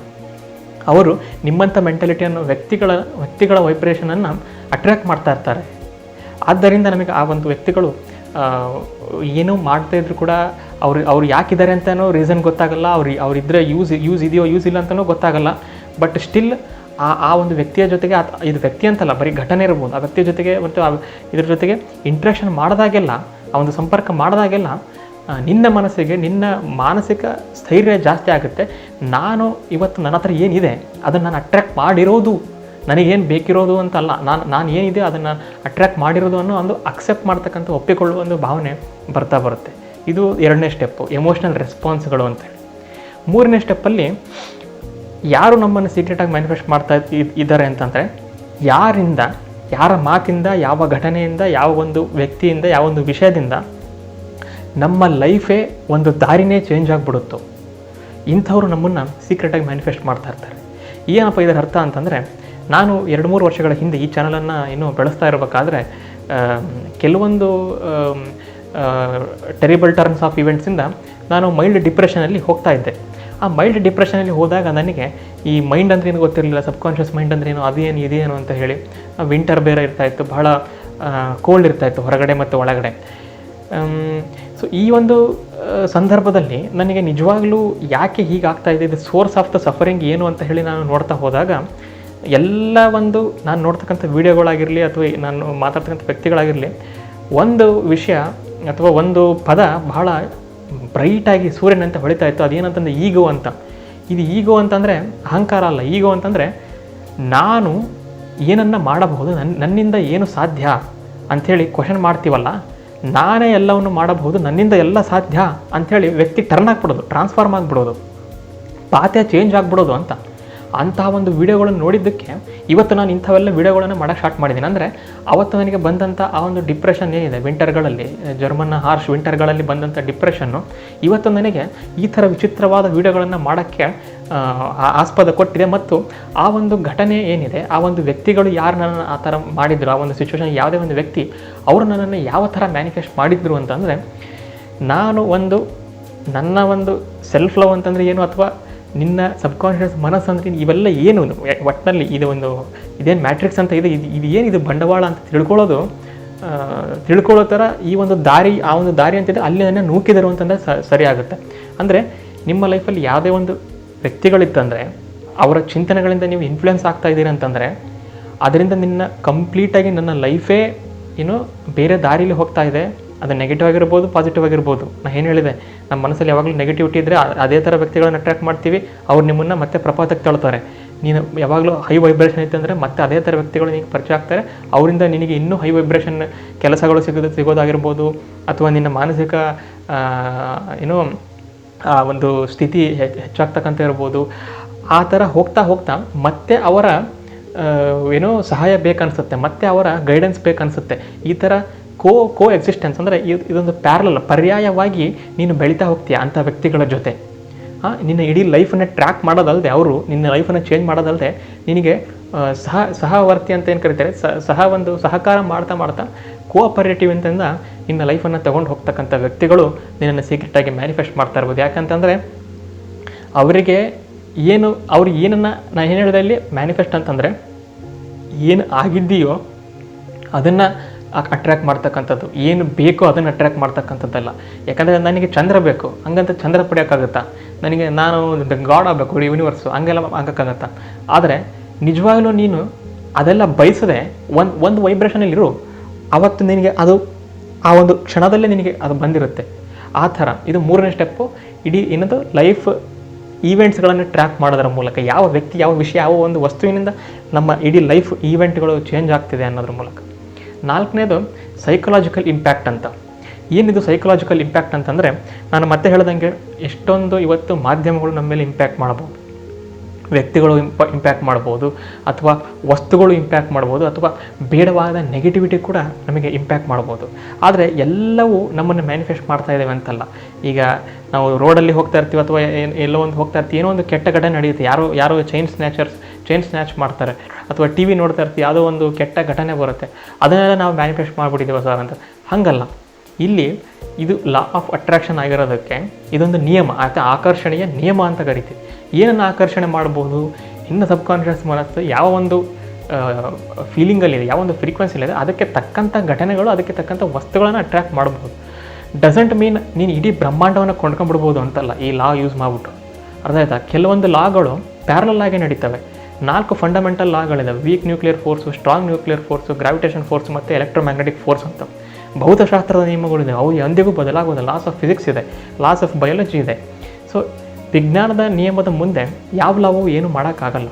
ಅವರು ನಿಮ್ಮಂಥ ಮೆಂಟಾಲಿಟಿಯನ್ನು ವ್ಯಕ್ತಿಗಳ ವ್ಯಕ್ತಿಗಳ ವೈಬ್ರೇಷನನ್ನು ಅಟ್ರ್ಯಾಕ್ಟ್ ಮಾಡ್ತಾ ಇರ್ತಾರೆ. ಆದ್ದರಿಂದ ನಮಗೆ ಆ ಒಂದು ವ್ಯಕ್ತಿಗಳು ಏನೂ ಮಾಡ್ತಾ ಇದ್ರು ಕೂಡ ಅವ್ರು ಅವ್ರು ಯಾಕಿದ್ದಾರೆ ಅಂತಲೂ ರೀಸನ್ ಗೊತ್ತಾಗಲ್ಲ, ಅವ್ರು, ಅವ್ರಿದ್ರೆ ಯೂಸ್ ಯೂಸ್ ಇದೆಯೋ ಯೂಸ್ ಇಲ್ಲ ಅಂತಲೂ ಗೊತ್ತಾಗಲ್ಲ. ಬಟ್ ಸ್ಟಿಲ್ ಆ ಆ ಒಂದು ವ್ಯಕ್ತಿಯ ಜೊತೆಗೆ ಇದು ವ್ಯಕ್ತಿ ಅಂತಲ್ಲ, ಬರೀ ಘಟನೆ ಇರ್ಬೋದು. ಆ ವ್ಯಕ್ತಿಯ ಜೊತೆಗೆ ಮತ್ತು ಆ ಇದ್ರ ಜೊತೆಗೆ ಇಂಟ್ರಾಕ್ಷನ್ ಮಾಡಿದಾಗೆಲ್ಲ, ಆ ಒಂದು ಸಂಪರ್ಕ ಮಾಡಿದಾಗೆಲ್ಲ ನಿನ್ನ ಮನಸ್ಸಿಗೆ, ನಿನ್ನ ಮಾನಸಿಕ ಸ್ಥೈರ್ಯ ಜಾಸ್ತಿ ಆಗುತ್ತೆ. ನಾನು ಇವತ್ತು ನನ್ನ ಹತ್ರ ಏನಿದೆ, ಅದನ್ನು ನಾನು ಅಟ್ರ್ಯಾಕ್ಟ್ ಮಾಡಿರೋದು, ನನಗೇನು ಬೇಕಿರೋದು ಅಂತಲ್ಲ, ನಾನು ನಾನು ಏನಿದೆ ಅದನ್ನು ಅಟ್ರ್ಯಾಕ್ಟ್ ಮಾಡಿರೋದು ಅನ್ನೋ ಒಂದು ಅಕ್ಸೆಪ್ಟ್ ಮಾಡ್ತಕ್ಕಂಥ ಒಪ್ಪಿಕೊಳ್ಳುವ ಒಂದು ಭಾವನೆ ಬರ್ತಾ ಬರುತ್ತೆ. ಇದು ಎರಡನೇ ಸ್ಟೆಪ್ಪು ಎಮೋಷ್ನಲ್ ರೆಸ್ಪಾನ್ಸ್ಗಳು ಅಂತೇಳಿ ಮೂರನೇ ಸ್ಟೆಪ್ಪಲ್ಲಿ ಯಾರು ನಮ್ಮನ್ನು ಸೀಕ್ರೆಟಾಗಿ ಮ್ಯಾನಿಫೆಸ್ಟ್ ಮಾಡ್ತಾ ಇದ್- ಇದ್ದಾರೆ ಅಂತಂದರೆ, ಯಾರಿಂದ, ಯಾರ ಮಾತಿಂದ, ಯಾವ ಘಟನೆಯಿಂದ, ಯಾವ ಒಂದು ವ್ಯಕ್ತಿಯಿಂದ, ಯಾವ ಒಂದು ವಿಷಯದಿಂದ ನಮ್ಮ ಲೈಫೇ ಒಂದು ದಾರಿನೇ ಚೇಂಜ್ ಆಗಿಬಿಡುತ್ತೋ, ಇಂಥವ್ರು ನಮ್ಮನ್ನು ಸೀಕ್ರೆಟಾಗಿ ಮ್ಯಾನಿಫೆಸ್ಟ್ ಮಾಡ್ತಾ ಇರ್ತಾರೆ. ಏನಪ್ಪ ಇದರ ಅರ್ಥ ಅಂತಂದರೆ, ನಾನು ಎರಡು ಮೂರು ವರ್ಷಗಳ ಹಿಂದೆ ಈ ಚಾನಲನ್ನು ಇನ್ನೂ ಬೆಳೆಸ್ತಾ ಇರಬೇಕಾದ್ರೆ ಕೆಲವೊಂದು ಟೆರಿಬಲ್ ಟರ್ಮ್ಸ್ ಆಫ್ ಇವೆಂಟ್ಸಿಂದ ನಾನು ಮೈಲ್ಡ್ ಡಿಪ್ರೆಷನಲ್ಲಿ ಹೋಗ್ತಾ ಇದ್ದೆ. ಆ ಮೈಲ್ಡ್ ಡಿಪ್ರೆಷನಲ್ಲಿ ಹೋದಾಗ ನನಗೆ ಈ ಮೈಂಡ್ ಅಂದ್ರೆ ಏನು ಗೊತ್ತಿರಲಿಲ್ಲ ಸಬ್ಕಾನ್ಷಿಯಸ್ ಮೈಂಡ್ ಅಂದ್ರೆ ಏನು, ಅದೇನು, ಇದೇನು ಅಂತ ಹೇಳಿ ವಿಂಟರ್ ಬೇರೆ ಇರ್ತಾ ಇತ್ತು, ಬಹಳ ಕೋಲ್ಡ್ ಇರ್ತಾ ಇತ್ತು ಹೊರಗಡೆ ಮತ್ತು ಒಳಗಡೆ. ಸೊ ಈ ಒಂದು ಸಂದರ್ಭದಲ್ಲಿ ನನಗೆ ನಿಜವಾಗ್ಲೂ ಯಾಕೆ ಹೀಗಾಗ್ತಾ ಇದೆ, ಇದು ಸೋರ್ಸ್ ಆಫ್ ದ ಸಫರಿಂಗ್ ಏನು ಅಂತ ಹೇಳಿ ನಾನು ನೋಡ್ತಾ ಹೋದಾಗ, ಎಲ್ಲ ಒಂದು ನಾನು ನೋಡ್ತಕ್ಕಂಥ ವೀಡಿಯೋಗಳಾಗಿರಲಿ ಅಥವಾ ನಾನು ಮಾತಾಡ್ತಕ್ಕಂಥ ವ್ಯಕ್ತಿಗಳಾಗಿರಲಿ, ಒಂದು ವಿಷಯ ಅಥವಾ ಒಂದು ಪದ ಬಹಳ ಬ್ರೈಟಾಗಿ ಸೂರ್ಯನಂತೆ ಹೊಳಿತಾ ಇತ್ತು. ಅದೇನಂತಂದರೆ ಈಗೋ ಅಂತ. ಇದು ಈಗೋ ಅಂತಂದರೆ ಅಹಂಕಾರ ಅಲ್ಲ. ಈಗೋ ಅಂತಂದರೆ ನಾನು ಏನನ್ನು ಮಾಡಬಹುದು ನನ್ನ ನನ್ನಿಂದ ಏನು ಸಾಧ್ಯ ಅಂಥೇಳಿ ಕ್ವಶನ್ ಮಾಡ್ತೀವಲ್ಲ, ನಾನೇ ಎಲ್ಲವನ್ನು ಮಾಡಬಹುದು, ನನ್ನಿಂದ ಎಲ್ಲ ಸಾಧ್ಯ ಅಂಥೇಳಿ ವ್ಯಕ್ತಿ ಟರ್ನ್ ಆಗಿಬಿಡೋದು ಟ್ರಾನ್ಸ್ಫಾರ್ಮ್ ಆಗಿಬಿಡೋದು ಪಾತ್ಯ ಚೇಂಜ್ ಆಗಿಬಿಡೋದು ಅಂತ. ಅಂತಹ ಒಂದು ವಿಡಿಯೋಗಳನ್ನು ನೋಡಿದ್ದಕ್ಕೆ ಇವತ್ತು ನಾನು ಇಂಥವೆಲ್ಲ ವಿಡಿಯೋಗಳನ್ನು ಮಾಡೋಕ್ಕೆ ಸ್ಟಾರ್ಟ್ ಮಾಡಿದ್ದೀನಿ ಅಂದರೆ ಅವತ್ತು ನನಗೆ ಬಂದಂಥ ಆ ಒಂದು ಡಿಪ್ರೆಷನ್ ಏನಿದೆ ವಿಂಟರ್ಗಳಲ್ಲಿ ಜರ್ಮನ್ನ ಹಾರ್ಶ್ ವಿಂಟರ್ಗಳಲ್ಲಿ ಬಂದಂಥ ಡಿಪ್ರೆಷನ್ನು ಇವತ್ತು ನನಗೆ ಈ ಥರ ವಿಚಿತ್ರವಾದ ವಿಡಿಯೋಗಳನ್ನು ಮಾಡೋಕ್ಕೆ ಆಸ್ಪದ ಕೊಟ್ಟಿದೆ. ಮತ್ತು ಆ ಒಂದು ಘಟನೆ ಏನಿದೆ, ಆ ಒಂದು ವ್ಯಕ್ತಿಗಳು ಯಾರು ನನ್ನನ್ನು ಆ ಥರ ಮಾಡಿದ್ರು, ಆ ಒಂದು ಸಿಚುವೇಶನ್ ಯಾವುದೇ ಒಂದು ವ್ಯಕ್ತಿ ಅವರು ನನ್ನನ್ನು ಯಾವ ಥರ ಮ್ಯಾನಿಫೆಸ್ಟ್ ಮಾಡಿದ್ರು ಅಂತಂದರೆ, ನಾನು ಒಂದು ನನ್ನ ಒಂದು ಸೆಲ್ಫ್ ಲವ್ ಅಂತಂದರೆ ಏನು ಅಥವಾ ನಿನ್ನ ಸಬ್ಕಾನ್ಷಿಯಸ್ ಮನಸ್ಸು ಅಂದರೆ ಇವೆಲ್ಲ ಏನು? ಒಟ್ಟಿನಲ್ಲಿ ಇದು ಒಂದು ಇದೇನು ಮ್ಯಾಟ್ರಿಕ್ಸ್ ಅಂತ ಇದೆ? ಇದು ಇದು ಏನಿದು ಬಂಡವಾಳ ಅಂತ ತಿಳ್ಕೊಳ್ಳೋದು? ತಿಳ್ಕೊಳ್ಳೋ ಥರ ಈ ಒಂದು ದಾರಿ, ಆ ಒಂದು ದಾರಿ ಅಂತಿದ್ರೆ ಅಲ್ಲಿ ನನ್ನ ನೂಕಿದರು ಅಂತಂದರೆ ಸರಿ ಆಗುತ್ತೆ. ಅಂದರೆ ನಿಮ್ಮ ಲೈಫಲ್ಲಿ ಯಾವುದೇ ಒಂದು ವ್ಯಕ್ತಿಗಳಿತ್ತಂದರೆ, ಅವರ ಚಿಂತನೆಗಳಿಂದ ನೀವು ಇನ್ಫ್ಲುಯೆನ್ಸ್ ಆಗ್ತಾ ಇದ್ದೀರಿ ಅಂತಂದರೆ, ಅದರಿಂದ ನಿನ್ನ ಕಂಪ್ಲೀಟಾಗಿ ನನ್ನ ಲೈಫೇ ಏನು ಬೇರೆ ದಾರಿಲಿ ಹೋಗ್ತಾ ಇದೆ. ಅದು ನೆಗೆಟಿವ್ ಆಗಿರ್ಬೋದು ಪಾಸಿಟಿವ್ ಆಗಿರ್ಬೋದು. ನಾನು ಏನು ಹೇಳಿದೆ? ನಮ್ಮ ಮನಸ್ಸಲ್ಲಿ ಯಾವಾಗಲೂ ನೆಗೆಟಿವಿಟಿ ಇದ್ದರೆ ಅದೇ ಥರ ವ್ಯಕ್ತಿಗಳನ್ನ ಅಟ್ರ್ಯಾಕ್ಟ್ ಮಾಡ್ತೀವಿ, ಅವ್ರು ನಿಮ್ಮನ್ನು ಮತ್ತೆ ಪ್ರಪಾತಕ್ಕೆ ತಳ್ತಾರೆ. ನೀನು ಯಾವಾಗಲೂ ಹೈ ವೈಬ್ರೇಷನ್ ಐತೆ ಅಂದರೆ ಮತ್ತೆ ಅದೇ ಥರ ವ್ಯಕ್ತಿಗಳು ನಿನಗೆ ಪರಿಚಯ ಆಗ್ತಾರೆ. ಅವರಿಂದ ನಿನಗೆ ಇನ್ನೂ ಹೈ ವೈಬ್ರೇಷನ್ ಕೆಲಸಗಳು ಸಿಗೋದು ಸಿಗೋದಾಗಿರ್ಬೋದು, ಅಥವಾ ನಿನ್ನ ಮಾನಸಿಕ ಏನೋ ಒಂದು ಸ್ಥಿತಿ ಹೆಚ್ಚಾಗ್ತಕ್ಕಂಥ ಇರ್ಬೋದು. ಆ ಥರ ಹೋಗ್ತಾ ಹೋಗ್ತಾ ಮತ್ತೆ ಅವರ ಏನೋ ಸಹಾಯ ಬೇಕನ್ಸುತ್ತೆ, ಮತ್ತೆ ಅವರ ಗೈಡೆನ್ಸ್ ಬೇಕನ್ಸುತ್ತೆ. ಈ ಥರ ಕೋ ಕೋ ಎಕ್ಸಿಸ್ಟೆನ್ಸ್ ಅಂದರೆ ಇದೊಂದು ಪ್ಯಾರಲಲ್ ಪರ್ಯಾಯವಾಗಿ ನೀನು ಬೆಳೀತಾ ಹೋಗ್ತೀಯ ಅಂಥ ವ್ಯಕ್ತಿಗಳ ಜೊತೆ. ಹಾಂ ನಿನ್ನ ಇಡೀ ಲೈಫನ್ನು ಟ್ರ್ಯಾಕ್ ಮಾಡೋದಲ್ಲದೆ ಅವರು, ನಿನ್ನ ಲೈಫನ್ನು ಚೇಂಜ್ ಮಾಡೋದಲ್ಲದೆ ನಿನಗೆ ಸಹ, ಸಹವರ್ತಿ ಅಂತ ಏನು ಕರೀತಾರೆ? ಸಹ ಒಂದು ಸಹಕಾರ ಮಾಡ್ತಾ ಮಾಡ್ತಾ ಕೋಆಪರೇಟಿವ್ ಅಂತಂದ ನಿನ್ನ ಲೈಫನ್ನು ತೊಗೊಂಡು ಹೋಗ್ತಕ್ಕಂಥ ವ್ಯಕ್ತಿಗಳು ನಿನ್ನನ್ನು ಸೀಕ್ರೆಟಾಗಿ ಮ್ಯಾನಿಫೆಸ್ಟ್ ಮಾಡ್ತಾ ಇರ್ಬೋದು. ಯಾಕಂತಂದರೆ ಅವರಿಗೆ ಏನು, ಅವ್ರು ಏನನ್ನು ನಾನು ಏನು ಹೇಳಿದೆ ಇಲ್ಲಿ ಮ್ಯಾನಿಫೆಸ್ಟ್ ಅಂತಂದರೆ ಏನು ಆಗಿದ್ದೀಯೋ ಅದನ್ನು ಅಟ್ರ್ಯಾಕ್ಟ್ ಮಾಡ್ತಕ್ಕಂಥದ್ದು. ಏನು ಬೇಕೋ ಅದನ್ನು ಅಟ್ರ್ಯಾಕ್ಟ್ ಮಾಡ್ತಕ್ಕಂಥದ್ದಲ್ಲ. ಯಾಕಂದರೆ ನನಗೆ ಚಂದ್ರ ಬೇಕು. ಹಂಗಂತ ಚಂದ್ರ ಪಡೆಯೋಕ್ಕಾಗುತ್ತಾ? ನನಗೆ ನಾನು ಗಾಡ್ ಆಗಬೇಕು ಯೂನಿವರ್ಸು ಹಂಗೆಲ್ಲ ಆಗಕ್ಕಾಗತ್ತಾ? ಆದರೆ, ನಿಜವಾಗಲೂ ನೀನು ಅದೆಲ್ಲ ಬಯಸದೆ ಒಂದು ಒಂದು ವೈಬ್ರೇಷನಲ್ಲಿರು ಅವತ್ತು ನಿನಗೆ ಅದು, ಆ ಒಂದು ಕ್ಷಣದಲ್ಲೇ ನಿನಗೆ ಅದು ಬಂದಿರುತ್ತೆ. ಆ ಥರ. ಇದು ಮೂರನೇ ಸ್ಟೆಪ್ಪು ಇಡೀ ಏನದು? ಲೈಫ್ ಈವೆಂಟ್ಸ್ಗಳನ್ನು ಟ್ರ್ಯಾಕ್ ಮಾಡೋದರ ಮೂಲಕ, ಯಾವ ವ್ಯಕ್ತಿ, ಯಾವ ವಿಷಯ, ಯಾವ ಒಂದು ವಸ್ತುವಿನಿಂದ ನಮ್ಮ ಇಡೀ ಲೈಫ್ ಈವೆಂಟ್ಗಳು ಚೇಂಜ್ ಆಗ್ತಿದೆ ಅನ್ನೋದ್ರ ಮೂಲಕ. ನಾಲ್ಕನೇದು ಸೈಕಲಾಜಿಕಲ್ ಇಂಪ್ಯಾಕ್ಟ್ ಅಂತ. ಏನಿದು ಸೈಕಲಾಜಿಕಲ್ ಇಂಪ್ಯಾಕ್ಟ್ ಅಂತಂದರೆ, ನಾನು ಮತ್ತೆ ಹೇಳ್ದಂಗೆ ಎಷ್ಟೊಂದು ಇವತ್ತು ಮಾಧ್ಯಮಗಳು ನಮ್ಮ ಮೇಲೆ ಇಂಪ್ಯಾಕ್ಟ್ ಮಾಡ್ಬೋದು. ವ್ಯಕ್ತಿಗಳು ಇಂಪ ಇಂಪ್ಯಾಕ್ಟ್ ಮಾಡ್ಬೋದು, ಅಥವಾ ವಸ್ತುಗಳು ಇಂಪ್ಯಾಕ್ಟ್ ಮಾಡ್ಬೋದು, ಅಥವಾ ಬೇಡವಾದ ನೆಗೆಟಿವಿಟಿ ಕೂಡ ನಮಗೆ ಇಂಪ್ಯಾಕ್ಟ್ ಮಾಡ್ಬೋದು. ಆದರೆ ಎಲ್ಲವೂ ನಮ್ಮನ್ನು ಮ್ಯಾನಿಫೆಸ್ಟ್ ಮಾಡ್ತಾ ಇದ್ದೇವೆ ಅಂತಲ್ಲ. ಈಗ ನಾವು ರೋಡಲ್ಲಿ ಹೋಗ್ತಾ ಇರ್ತೀವಿ ಅಥವಾ ಎಲ್ಲೋ ಒಂದು ಹೋಗ್ತಾ ಇರ್ತೀವಿ, ಏನೋ ಒಂದು ಕೆಟ್ಟ ಘಟನೆ ನಡೆಯುತ್ತೆ. ಯಾರೋ ಯಾರೋ ಚೈನ್ ಸ್ನ್ಯಾಚರ್ಸ್ ಚೈನ್ ಸ್ನ್ಯಾಚ್ ಮಾಡ್ತಾರೆ. ಅಥವಾ ಟಿ ವಿ ನೋಡ್ತಾ ಇರ್ತೀವಿ ಯಾವುದೋ ಒಂದು ಕೆಟ್ಟ ಘಟನೆ ಬರುತ್ತೆ, ಅದನ್ನೆಲ್ಲ ನಾವು ಮ್ಯಾನಿಫೆಸ್ಟ್ ಮಾಡಿಬಿಟ್ಟಿದ್ದೀವಿ ಸರ್ ಅಂತ. ಹಾಗಲ್ಲ. ಇಲ್ಲಿ ಇದು ಲಾ ಆಫ್ ಅಟ್ರಾಕ್ಷನ್ ಆಗಿರೋದಕ್ಕೆ ಇದೊಂದು ನಿಯಮ ಅಥವಾ ಆಕರ್ಷಣೆಯ ನಿಯಮ ಅಂತ ಕರಿತೀವಿ. ಏನನ್ನು ಆಕರ್ಷಣೆ ಮಾಡ್ಬೋದು? ಇನ್ನು ಸಬ್ಕಾನ್ಷಿಯಸ್ ಮನಸ್ಸು ಯಾವ ಒಂದು ಫೀಲಿಂಗಲ್ಲಿದೆ ಯಾವ ಒಂದು ಫ್ರೀಕ್ವೆನ್ಸಿಲಿದೆ ಅದಕ್ಕೆ ತಕ್ಕಂಥ ಘಟನೆಗಳು, ಅದಕ್ಕೆ ತಕ್ಕಂಥ ವಸ್ತುಗಳನ್ನು ಅಟ್ರ್ಯಾಕ್ಟ್ ಮಾಡ್ಬೋದು. ಡಸಂಟ್ ಮೀನ್ ನೀನು ಇಡೀ ಬ್ರಹ್ಮಾಂಡವನ್ನು ಕೊಂಡ್ಕೊಂಡ್ಬಿಡ್ಬೋದು ಅಂತಲ್ಲ ಈ ಲಾ ಯೂಸ್ ಮಾಡಿಬಿಟ್ಟು. ಅರ್ಥ ಆಯ್ತಾ? ಕೆಲವೊಂದು ಲಾಗಳು ಪ್ಯಾರಲಲ್ ಆಗಿ ನಡೀತವೆ. ನಾಲ್ಕು fundamental ಲಾಗಳಿದೆ weak nuclear force strong nuclear force gravitation force ಮತ್ತು ಎಲೆಕ್ಟ್ರೋಮ್ಯಾಗ್ನೆಟಿಕ್ ಫೋರ್ಸ್ ಅಂತ. ಭೌತಶಾಸ್ತ್ರದ ನಿಯಮಗಳಿದೆ. ಅವು ಎಂದಿಗೂ ಬದಲಾಗೋದು ಲಾಸ್ ಆಫ್ ಫಿಸಿಕ್ಸ್ ಇದೆ. ಲಾಸ್ ಆಫ್ ಬಯಾಲಜಿ ಇದೆ. ಸೊ ವಿಜ್ಞಾನದ ನಿಯಮದ ಮುಂದೆ ಯಾವ ಲಾವು ಏನು ಮಾಡೋಕ್ಕಾಗಲ್ಲ.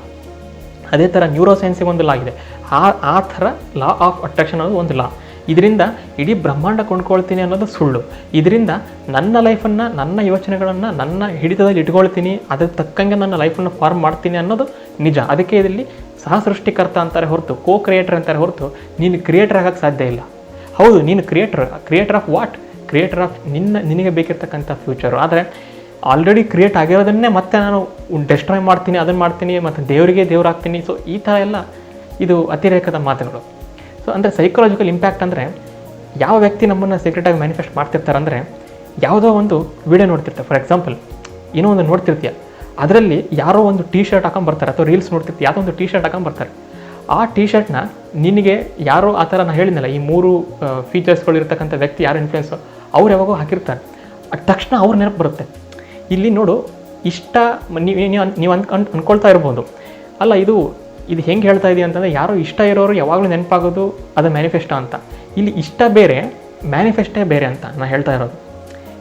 ಅದೇ ಥರ ನ್ಯೂರೋ ಸೈನ್ಸಿಗೆ ಒಂದು ಲಾ ಇದೆ. ಆ ಆ ಥರ ಲಾ ಆಫ್ ಅಟ್ರಾಕ್ಷನ್ ಅನ್ನೋದು ಒಂದು ಲಾ ಇದರಿಂದ ಇಡೀ ಬ್ರಹ್ಮಾಂಡ ಕೊಂಡ್ಕೊಳ್ತೀನಿ ಅನ್ನೋದು ಸುಳ್ಳು. ಇದರಿಂದ ನನ್ನ ಲೈಫನ್ನು, ನನ್ನ ಯೋಚನೆಗಳನ್ನು, ನನ್ನ ಹಿಡಿತದಲ್ಲಿ ಇಟ್ಕೊಳ್ತೀನಿ ಅದಕ್ಕೆ ತಕ್ಕಂಗೆ ನನ್ನ ಲೈಫನ್ನು ಫಾರ್ಮ್ ಮಾಡ್ತೀನಿ ಅನ್ನೋದು ನಿಜ. ಅದಕ್ಕೆ ಇದರಲ್ಲಿ ಸಹ ಸೃಷ್ಟಿಕರ್ತ ಅಂತಾರೆ ಹೊರತು ಕೋ ಕ್ರಿಯೇಟರ್ ಅಂತಾರೆ ಹೊರತು, ನೀನು ಕ್ರಿಯೇಟರ್ ಆಗೋಕ್ಕೆ ಸಾಧ್ಯ ಇಲ್ಲ. ಹೌದು, ನೀನು creator creator of what creator of ನಿನ್ನ, ನಿನಗೆ ಬೇಕಿರ್ತಕ್ಕಂಥ ಫ್ಯೂಚರು ಆದರೆ ಆಲ್ರೆಡಿ ಕ್ರಿಯೇಟ್ ಆಗಿರೋದನ್ನೇ ಮತ್ತೆ ನಾನು ಡೆಸ್ಟ್ರಾಯ್ ಮಾಡ್ತೀನಿ, ಅದನ್ನು ಮಾಡ್ತೀನಿ, ಮತ್ತು ದೇವರಿಗೆ ದೇವರಾಗ್ತೀನಿ. ಸೊ ಈ ಥರ ಎಲ್ಲ ಇದು ಅತಿರೇಕದ ಮಾತುಗಳು. ಸೊ ಅಂದರೆ ಸೈಕಲಾಜಿಕಲ್ ಇಂಪ್ಯಾಕ್ಟ್ ಅಂದರೆ ಯಾವ ವ್ಯಕ್ತಿ ನಮ್ಮನ್ನು ಸೀಕ್ರೆಟಾಗಿ ಮ್ಯಾನಿಫೆಸ್ಟ್ ಮಾಡ್ತಿರ್ತಾರೆ ಅಂದರೆ ಯಾವುದೋ ಒಂದು ವಿಡಿಯೋ ನೋಡ್ತಿರ್ತಾರೆ. ಫಾರ್ ಎಕ್ಸಾಂಪಲ್ ಏನೋ ಒಂದು ನೋಡ್ತಿರ್ತೀಯ. ಅದರಲ್ಲಿ ಯಾರೋ ಒಂದು ಟೀ ಶರ್ಟ್ ಹಾಕೊಂಡ್ ಬರ್ತಾರೆ ಅಥವಾ ರೀಲ್ಸ್ ನೋಡ್ತಿರ್ತೀಯ, ಯಾವುದೋ ಒಂದು ಟೀ ಶರ್ಟ್ ಹಾಕೊಂಬರ್ತಾರೆ ಆ ಟೀ ಶರ್ಟ್ನ ನಿನಗೆ ಯಾರೋ ಆ ಥರ ನಾನು ಹೇಳಿದ್ನಲ್ಲ, ಈ ಮೂರು ಫೀಚರ್ಸ್ಗಳು ಇರ್ತಕ್ಕಂಥ ವ್ಯಕ್ತಿ ಯಾರು ಇನ್ಫ್ಲುಯೆನ್ಸ್ ಅವ್ರು ಯಾವಾಗೋ ಹಾಕಿರ್ತಾರೆ. ತಕ್ಷಣ ಅವ್ರ ನೆನಪು ಬರುತ್ತೆ. ಇಲ್ಲಿ ನೋಡು, ಇಷ್ಟ ನೀವು ನೀವು ನೀವು ಅನ್ ಅನ್- ಅನ್ಕೊಳ್ತಾ ಇರ್ಬೋದು. ಅಲ್ಲ, ಇದು ಇದು ಹೆಂಗೆ ಹೇಳ್ತಾ ಇದೆಯಾ ಅಂತಂದರೆ, ಯಾರೋ ಇಷ್ಟ ಇರೋರು ಯಾವಾಗಲೂ ನೆನಪಾಗೋದು ಅದು ಮ್ಯಾನಿಫೆಸ್ಟೋ ಅಂತ. ಇಲ್ಲಿ ಇಷ್ಟ ಬೇರೆ ಮ್ಯಾನಿಫೆಸ್ಟೇ ಬೇರೆ ಅಂತ ನಾನು ಹೇಳ್ತಾ ಇರೋದು.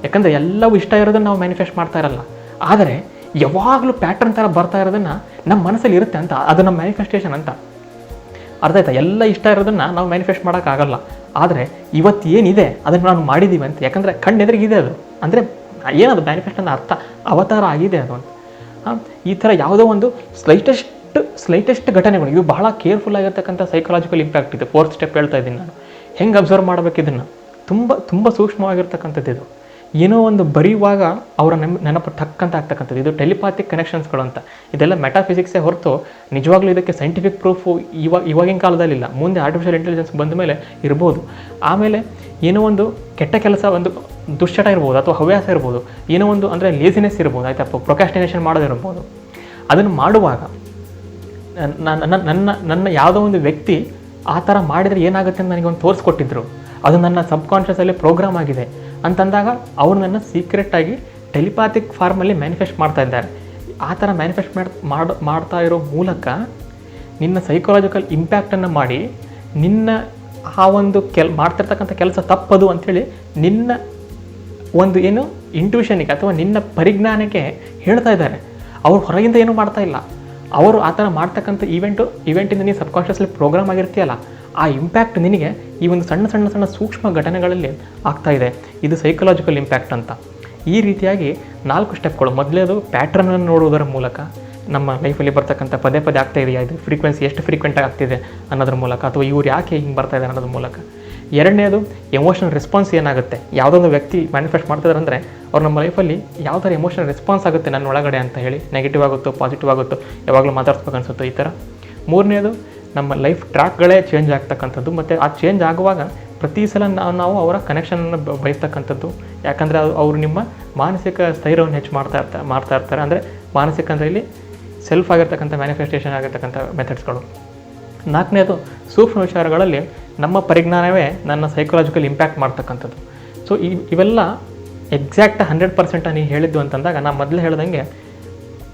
ಯಾಕಂದರೆ ಎಲ್ಲವೂ ಇಷ್ಟ ಇರೋದನ್ನು ನಾವು ಮ್ಯಾನಿಫೆಸ್ಟ್ ಮಾಡ್ತಾ ಇರಲ್ಲ. ಆದರೆ ಯಾವಾಗಲೂ ಪ್ಯಾಟರ್ನ್ ಥರ ಬರ್ತಾ ಇರೋದನ್ನು ನಮ್ಮ ಮನಸ್ಸಲ್ಲಿ ಇರುತ್ತೆ ಅಂತ, ಅದು ನಮ್ಮ ಮ್ಯಾನಿಫೆಸ್ಟೇಷನ್ ಅಂತ. ಅರ್ಥ ಆಯ್ತಾ? ಎಲ್ಲ ಇಷ್ಟ ಇರೋದನ್ನು ನಾವು ಮ್ಯಾನಿಫೆಸ್ಟ್ ಮಾಡೋಕ್ಕಾಗಲ್ಲ ಆದರೆ ಇವತ್ತು ಏನಿದೆ, ಅದನ್ನು ನಾವು ಮಾಡಿದ್ದೀವಿ ಅಂತ. ಯಾಕಂದರೆ ಕಣ್ಣೆದುರಿಗಿದೆ ಅದು. ಅಂದರೆ ಏನದು ಮ್ಯಾನಿಫೆಸ್ಟ್ ಅನ್ನೋ ಅರ್ಥ? ಅವತಾರ ಆಗಿದೆ ಅದು ಅಂತ. ಈ ಥರ ಯಾವುದೋ ಒಂದು ಸ್ಲೈಟೆಸ್ಟ್ ಸ್ಲೈಟೆಸ್ಟ್ ಘಟನೆಗಳು ಇದು ಬಹಳ ಕೇರ್ಫುಲ್ ಆಗಿರ್ತಕ್ಕಂಥ ಸೈಕಲಾಜಿಕಲ್ ಇಂಪ್ಯಾಕ್ಟ್ ಇದೆ. ಫೋರ್ತ್ ಸ್ಟೆಪ್ ಹೇಳ್ತಾ ಇದ್ದೀನಿ ನಾನು. ಹೆಂಗೆ ಅಬ್ಸರ್ವ್ ಮಾಡಬೇಕು ಇದನ್ನು? ತುಂಬ ತುಂಬ ಸೂಕ್ಷ್ಮವಾಗಿರ್ತಕ್ಕಂಥದ್ದು ಇದು. ಏನೋ ಒಂದು ಬರೆಯುವಾಗ ಅವರ ನೆಮ್, ನೆನಪು ಟಕ್ಕಂತ ಆಗ್ತಕ್ಕಂಥದ್ದು. ಇದು ಟೆಲಿಪಾಥಿಕ್ ಕನೆಕ್ಷನ್ಸ್ಗಳು ಅಂತ. ಇದೆಲ್ಲ ಮೆಟಾಫಿಸಿಕ್ಸೇ ಹೊರತು ನಿಜವಾಗ್ಲೂ ಇದಕ್ಕೆ ಸೈಂಟಿಫಿಕ್ ಪ್ರೂಫು ಇವಾಗ ಇವಾಗಿನ ಕಾಲದಲ್ಲಿಲ್ಲ ಮುಂದೆ ಆರ್ಟಿಫಿಷಿಯಲ್ ಇಂಟೆಲಿಜೆನ್ಸ್ ಬಂದ ಮೇಲೆ ಇರ್ಬೋದು. ಆಮೇಲೆ ಏನೋ ಒಂದು ಕೆಟ್ಟ ಕೆಲಸ, ಒಂದು ದುಶ್ಚಟ ಇರ್ಬೋದು ಅಥವಾ ಹವ್ಯಾಸ ಇರ್ಬೋದು. ಏನೋ ಒಂದು ಅಂದರೆ ಲೇಸಿನೆಸ್ ಇರ್ಬೋದು. ಆಯಿತಾ? ಪ್ರೊಕ್ಯಾಸ್ಟಿನೇಷನ್ ಮಾಡೋದಿರ್ಬೋದು ಅದನ್ನು ಮಾಡುವಾಗ ನನ್ನ ನನ್ನ ನನ್ನ ಯಾವುದೋ ಒಂದು ವ್ಯಕ್ತಿ ಆ ಥರ ಮಾಡಿದರೆ ಏನಾಗುತ್ತೆ ಅಂತ ನನಗೆ ಒಂದು ತೋರಿಸ್ಕೊಟ್ಟಿದ್ರು. ಅದು ನನ್ನ ಸಬ್ಕಾನ್ಷಿಯಸಲ್ಲಿ ಪ್ರೋಗ್ರಾಮ್ ಆಗಿದೆ. ಅಂತಂದಾಗ ಅವರು ನನ್ನ ಸೀಕ್ರೆಟಾಗಿ ಟೆಲಿಪಾತಿಕ್ ಫಾರ್ಮಲ್ಲಿ ಮ್ಯಾನಿಫೆಸ್ಟ್ ಮಾಡ್ತಾ ಇದ್ದಾರೆ. ಆ ಥರ ಮ್ಯಾನಿಫೆಸ್ಟ್ ಮಾಡ್ ಮಾಡ್ತಾ ಇರೋ ಮೂಲಕ ನಿನ್ನ ಸೈಕೊಲಾಜಿಕಲ್ ಇಂಪ್ಯಾಕ್ಟನ್ನು ಮಾಡಿ ನಿನ್ನ ಆ ಒಂದು ಕೆಲ್, ಮಾಡ್ತಿರ್ತಕ್ಕಂಥ ಕೆಲಸ ತಪ್ಪದು ಅಂಥೇಳಿ ನಿನ್ನ ಒಂದು ಏನು ಇಂಟ್ಯೂಷನಿಗೆ ಅಥವಾ ನಿನ್ನ ಪರಿಜ್ಞಾನಕ್ಕೆ ಹೇಳ್ತಾ ಇದ್ದಾರೆ. ಅವ್ರು ಹೊರಗಿಂದ ಏನೂ ಮಾಡ್ತಾ ಇಲ್ಲ. ಅವರು ಆ ಥರ ಮಾಡ್ತಕ್ಕಂಥ ಈವೆಂಟು ಇವೆಂಟಿಂದ ನೀನು ಸಬ್ಕಾನ್ಷಿಯಸ್ಲಿ ಪ್ರೋಗ್ರಾಮ್ ಆಗಿರ್ತೀಯಲ್ಲ, ಆ ಇಂಪ್ಯಾಕ್ಟ್ ನಿನಗೆ ಈ ಒಂದು ಸಣ್ಣ ಸಣ್ಣ ಸಣ್ಣ ಸೂಕ್ಷ್ಮ ಘಟನೆಗಳಲ್ಲಿ ಆಗ್ತಾ ಇದೆ. ಇದು ಸೈಕಲಾಜಿಕಲ್ ಇಂಪ್ಯಾಕ್ಟ್ ಅಂತ. ಈ ರೀತಿಯಾಗಿ ನಾಲ್ಕು ಸ್ಟೆಪ್ಗಳು ಮೊದಲೇದು ಪ್ಯಾಟ್ರನನ್ನು ನೋಡುವುದರ ಮೂಲಕ ನಮ್ಮ ಲೈಫಲ್ಲಿ ಬರ್ತಕ್ಕಂಥ ಪದೇ ಪದೇ ಆಗ್ತಾ ಇದೆಯಾ? ಇದು ಫ್ರೀಕ್ವೆನ್ಸಿ ಎಷ್ಟು ಫ್ರೀಕ್ವೆಂಟಾಗಿ ಆಗ್ತಿದೆ ಅನ್ನೋದ್ರ ಮೂಲಕ, ಅಥವಾ ಇವ್ರು ಯಾಕೆ ಹಿಂಗೆ ಬರ್ತಾ ಇದ್ದಾರೆ ಅನ್ನೋದ್ರ ಮೂಲಕ. ಎರಡನೇದು ಎಮೋಷನಲ್ ರೆಸ್ಪಾನ್ಸ್ ಏನಾಗುತ್ತೆ? ಯಾವುದೊಂದು ವ್ಯಕ್ತಿ ಮ್ಯಾನಿಫೆಸ್ಟ್ ಮಾಡ್ತಿದ್ದಾರೆ ಅಂದರೆ ಅವ್ರು ನಮ್ಮ ಲೈಫಲ್ಲಿ ಯಾವ ಥರ ಎಮೋಷನಲ್ ರೆಸ್ಪಾನ್ಸ್ ಆಗುತ್ತೆ ನನ್ನ ಒಳಗಡೆ ಅಂತ ಹೇಳಿ ನೆಗೆಟಿವ್ ಆಗುತ್ತೋ ಪಾಸಿಟಿವ್ ಆಗುತ್ತೋ, ಯಾವಾಗಲೂ ಮಾತಾಡ್ಸ್ಬೇಕು ಅನ್ಸುತ್ತೋ ಈ ಥರ ಮೂರನೇದು, ನಮ್ಮ ಲೈಫ್ ಟ್ರ್ಯಾಕ್ಗಳೇ ಚೇಂಜ್ ಆಗ್ತಕ್ಕಂಥದ್ದು, ಮತ್ತು ಆ ಚೇಂಜ್ ಆಗುವಾಗ ಪ್ರತಿ ಸಲ ನಾವು ನಾವು ಅವರ ಕನೆಕ್ಷನನ್ನು ಬಯಸ್ತಕ್ಕಂಥದ್ದು ಯಾಕಂದರೆ ಅದು ಅವರು ನಿಮ್ಮ ಮಾನಸಿಕ ಸ್ಥೈರ್ಯವನ್ನು ಹೆಚ್ಚು ಮಾಡ್ತಾ ಇರ್ತಾರೆ ಮಾಡ್ತಾ ಇರ್ತಾರೆ. ಅಂದರೆ ಮಾನಸಿಕ ಅಂದರೆ ಇಲ್ಲಿ ಸೆಲ್ಫ್ ಆಗಿರ್ತಕ್ಕಂಥ ಮ್ಯಾನಿಫೆಸ್ಟೇಷನ್ ಆಗಿರ್ತಕ್ಕಂಥ ಮೆಥಡ್ಸ್ಗಳು ನಾಲ್ಕನೇದು, ಸೂಕ್ಷ್ಮ ವಿಚಾರಗಳಲ್ಲಿ ನಮ್ಮ ಪರಿಜ್ಞಾನವೇ ನನ್ನ ಸೈಕಲಾಜಿಕಲ್ ಇಂಪ್ಯಾಕ್ಟ್ ಮಾಡ್ತಕ್ಕಂಥದ್ದು. ಸೊ ಇವೆಲ್ಲ ಎಕ್ಸಾಕ್ಟ್ ಹಂಡ್ರೆಡ್ ಪರ್ಸೆಂಟ್ ನೀವು ಹೇಳಿದ್ದು ಅಂತಂದಾಗ ನಾನು ಮೊದಲು ಹೇಳ್ದಂಗೆ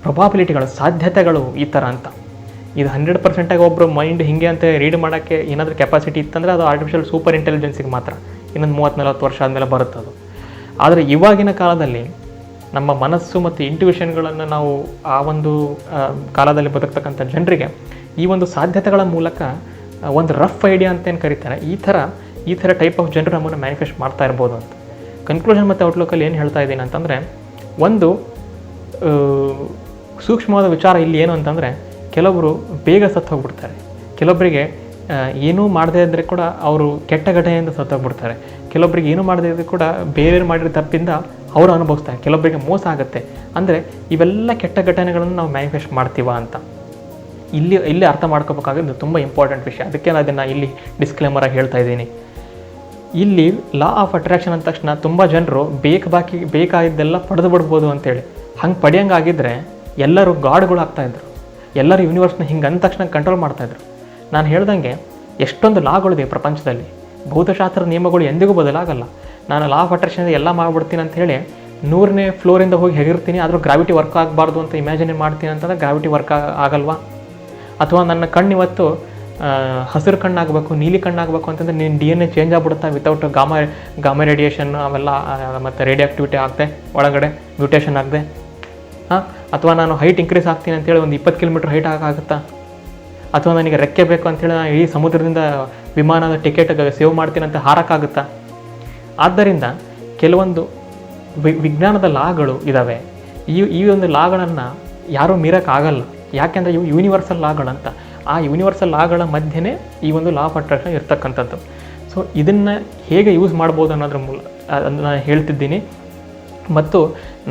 ಪ್ರೊಬಾಬಿಲಿಟಿಗಳು ಸಾಧ್ಯತೆಗಳು ಈ ಥರ ಅಂತ. ಇದು ಹಂಡ್ರೆಡ್ ಪರ್ಸೆಂಟಾಗಿ ಒಬ್ಬರು ಮೈಂಡ್ ಹಿಂಗೆ ಅಂತ ರೀಡ್ ಮಾಡೋಕ್ಕೆ ಏನಾದರೂ ಕೆಪಾಸಿಟಿ ಇತ್ತಂದರೆ ಅದು ಆರ್ಟಿಫಿಷಿಯಲ್ ಸೂಪರ್ ಇಂಟೆಲಿಜೆನ್ಸಿಗೆ ಮಾತ್ರ. ಇನ್ನೊಂದು ಮೂವತ್ತು ನಲವತ್ತು ವರ್ಷ ಆದಮೇಲೆ ಬರುತ್ತದು ಆದರೆ ಇವಾಗಿನ ಕಾಲದಲ್ಲಿ ನಮ್ಮ ಮನಸ್ಸು ಮತ್ತು ಇಂಟ್ಯೂಷನ್ಗಳನ್ನು ನಾವು ಆ ಒಂದು ಕಾಲದಲ್ಲಿ ಬದುಕ್ತಕ್ಕಂಥ ಜನರಿಗೆ ಈ ಒಂದು ಸಾಧ್ಯತೆಗಳ ಮೂಲಕ ಒಂದು ರಫ್ ಐಡಿಯಾ ಅಂತ ಏನು ಕರೀತಾರೆ ಈ ಥರ ಈ ಥರ ಟೈಪ್ ಆಫ್ ಜನರು ನಮ್ಮನ್ನು ಮ್ಯಾನಿಫೆಸ್ಟ್ ಮಾಡ್ತಾ ಇರ್ಬೋದು ಅಂತ. ಕನ್ಕ್ಲೂಷನ್ ಮತ್ತು ಔಟ್ಲುಕಲ್ಲಿ ಏನು ಹೇಳ್ತಾ ಇದ್ದೀನಿ ಅಂತಂದರೆ, ಒಂದು ಸೂಕ್ಷ್ಮವಾದ ವಿಚಾರ ಇಲ್ಲಿ ಏನು ಅಂತಂದರೆ, ಕೆಲವರು ಬೇಗ ಸತ್ತು ಹೋಗ್ಬಿಡ್ತಾರೆ. ಕೆಲವೊಬ್ಬರಿಗೆ ಏನೂ ಮಾಡದೇ ಇದ್ದರೆ ಕೂಡ ಅವರು ಕೆಟ್ಟ ಘಟನೆಯಿಂದ ಸತ್ತೋಗ್ಬಿಡ್ತಾರೆ ಕೆಲವೊಬ್ಬರಿಗೆ ಏನು ಮಾಡದೇ ಇದ್ದರೆ ಕೂಡ ಬೇರೆಯವ್ರು ಮಾಡಿರೋ ತಪ್ಪಿಂದ ಅವರು ಅನುಭವಿಸ್ತಾರೆ. ಕೆಲವೊಬ್ಬರಿಗೆ ಮೋಸ ಆಗುತ್ತೆ. ಅಂದರೆ ಇವೆಲ್ಲ ಕೆಟ್ಟ ಘಟನೆಗಳನ್ನು ನಾವು ಮ್ಯಾನಿಫೆಸ್ಟ್ ಮಾಡ್ತೀವ ಅಂತ. ಇಲ್ಲಿ ಇಲ್ಲಿ ಅರ್ಥ ಮಾಡ್ಕೋಬೇಕಾಗಿದ್ದು ತುಂಬ ಇಂಪಾರ್ಟೆಂಟ್ ವಿಷಯ. ಅದಕ್ಕೆ ನಾನು ಅದನ್ನು ಇಲ್ಲಿ ಡಿಸ್ಕ್ಲೇಮರಾಗಿ ಹೇಳ್ತಾ ಇದ್ದೀನಿ. ಇಲ್ಲಿ ಲಾ ಆಫ್ ಅಟ್ರಾಕ್ಷನ್ ಅಂದ ತಕ್ಷಣ ತುಂಬ ಜನರು ಬೇಕು ಬಾಕಿ, ಬೇಕಾಗಿದ್ದೆಲ್ಲ ಪಡೆದು ಬಿಡ್ಬೋದು ಅಂತೇಳಿ. ಹಂಗೆ ಪಡೆಯಂಗಾಗಿದ್ದರೆ ಎಲ್ಲರೂ ಗಾಡ್ಗಳು ಆಗ್ತಾಯಿದ್ರು ಎಲ್ಲರೂ ಯೂನಿವರ್ಸ್ನ ಹಿಂಗೆ ಅಂದ ತಕ್ಷಣ ಕಂಟ್ರೋಲ್ ಮಾಡ್ತಾಯಿದ್ರು ನಾನು ಹೇಳ್ದಂಗೆ ಎಷ್ಟೊಂದು ಲಾಗಳಿದೆ ಪ್ರಪಂಚದಲ್ಲಿ. ಭೌತಶಾಸ್ತ್ರ ನಿಯಮಗಳು ಎಂದಿಗೂ ಬದಲಾಗಲ್ಲ. ನಾನು ಲಾ ಆಫ್ ಅಟ್ರಾಕ್ಷನ್ ಎಲ್ಲ ಮಾಡಿಬಿಡ್ತೀನಿ ಅಂತ ಹೇಳಿ ನೂರನೇ ಫ್ಲೋರಿಂದ ಹೋಗಿ ಹೆಗಿರ್ತೀನಿ ಆದರೂ ಗ್ರಾವಿಟಿ ವರ್ಕ್ ಆಗಬಾರ್ದು ಅಂತ ಇಮ್ಯಾಜಿನ್ ಮಾಡ್ತೀನಿ ಅಂತಂದ್ರೆ ಗ್ರಾವಿಟಿ ವರ್ಕ್ ಆಗಲ್ವಾ? ಅಥವಾ ನನ್ನ ಕಣ್ಣು ಇವತ್ತು ಹಸಿರು ಕಣ್ಣಾಗಬೇಕು, ನೀಲಿ ಕಣ್ಣಾಗಬೇಕು ಅಂತಂದ್ರೆ ನೀನು ಡಿ ಎನ್ ಎ ಚೇಂಜ್ ಆಗ್ಬಿಡುತ್ತೆ ವಿತೌಟ್ ಗಾಮ ಗಾಮ ರೇಡಿಯೇಷನ್ ಅವೆಲ್ಲ ಮತ್ತು ರೇಡಿಯೋ ಆಕ್ಟಿವಿಟಿ ಆಗದೆ, ಒಳಗಡೆ ಮ್ಯೂಟೇಷನ್ ಆಗದೆ. ಹಾಂ? ಅಥವಾ ನಾನು ಹೈಟ್ ಇನ್ಕ್ರೀಸ್ ಆಗ್ತೀನಿ ಅಂತೇಳಿ ಒಂದು ಇಪ್ಪತ್ತು ಕಿಲೋಮೀಟ್ರ್ ಹೈಟ್ ಆಗುತ್ತಾ? ಅಥವಾ ನನಗೆ ರೆಕ್ಕೆ ಬೇಕು ಅಂತೇಳಿ ನಾನು ಈ ಸಮುದ್ರದಿಂದ ವಿಮಾನದ ಟಿಕೆಟ್ ಸೇವ್ ಮಾಡ್ತೀನಿ ಅಂತ ಹಾರಕ್ಕಾಗುತ್ತಾ? ಆದ್ದರಿಂದ ಕೆಲವೊಂದು ವಿಜ್ಞಾನದ ಲಾಗಳು ಇದ್ದಾವೆ ಈ ಈ ಒಂದು ಲಾಗಳನ್ನು ಯಾರೂ ಮೀರೋಕ್ಕಾಗಲ್ಲ. ಯಾಕೆಂದರೆ ಇವು ಯೂನಿವರ್ಸಲ್ ಲಾಗಳಂತ ಆ ಯೂನಿವರ್ಸಲ್ ಲಾಗಳ ಮಧ್ಯೆನೇ ಈ ಒಂದು ಲಾ ಆಫ್ ಅಟ್ರಾಕ್ಷನ್ ಇರ್ತಕ್ಕಂಥದ್ದು. ಸೊ ಇದನ್ನು ಹೇಗೆ ಯೂಸ್ ಮಾಡ್ಬೋದು ಅನ್ನೋದ್ರ ಮೂಲ ಅದನ್ನು ನಾನು ಹೇಳ್ತಿದ್ದೀನಿ. ಮತ್ತು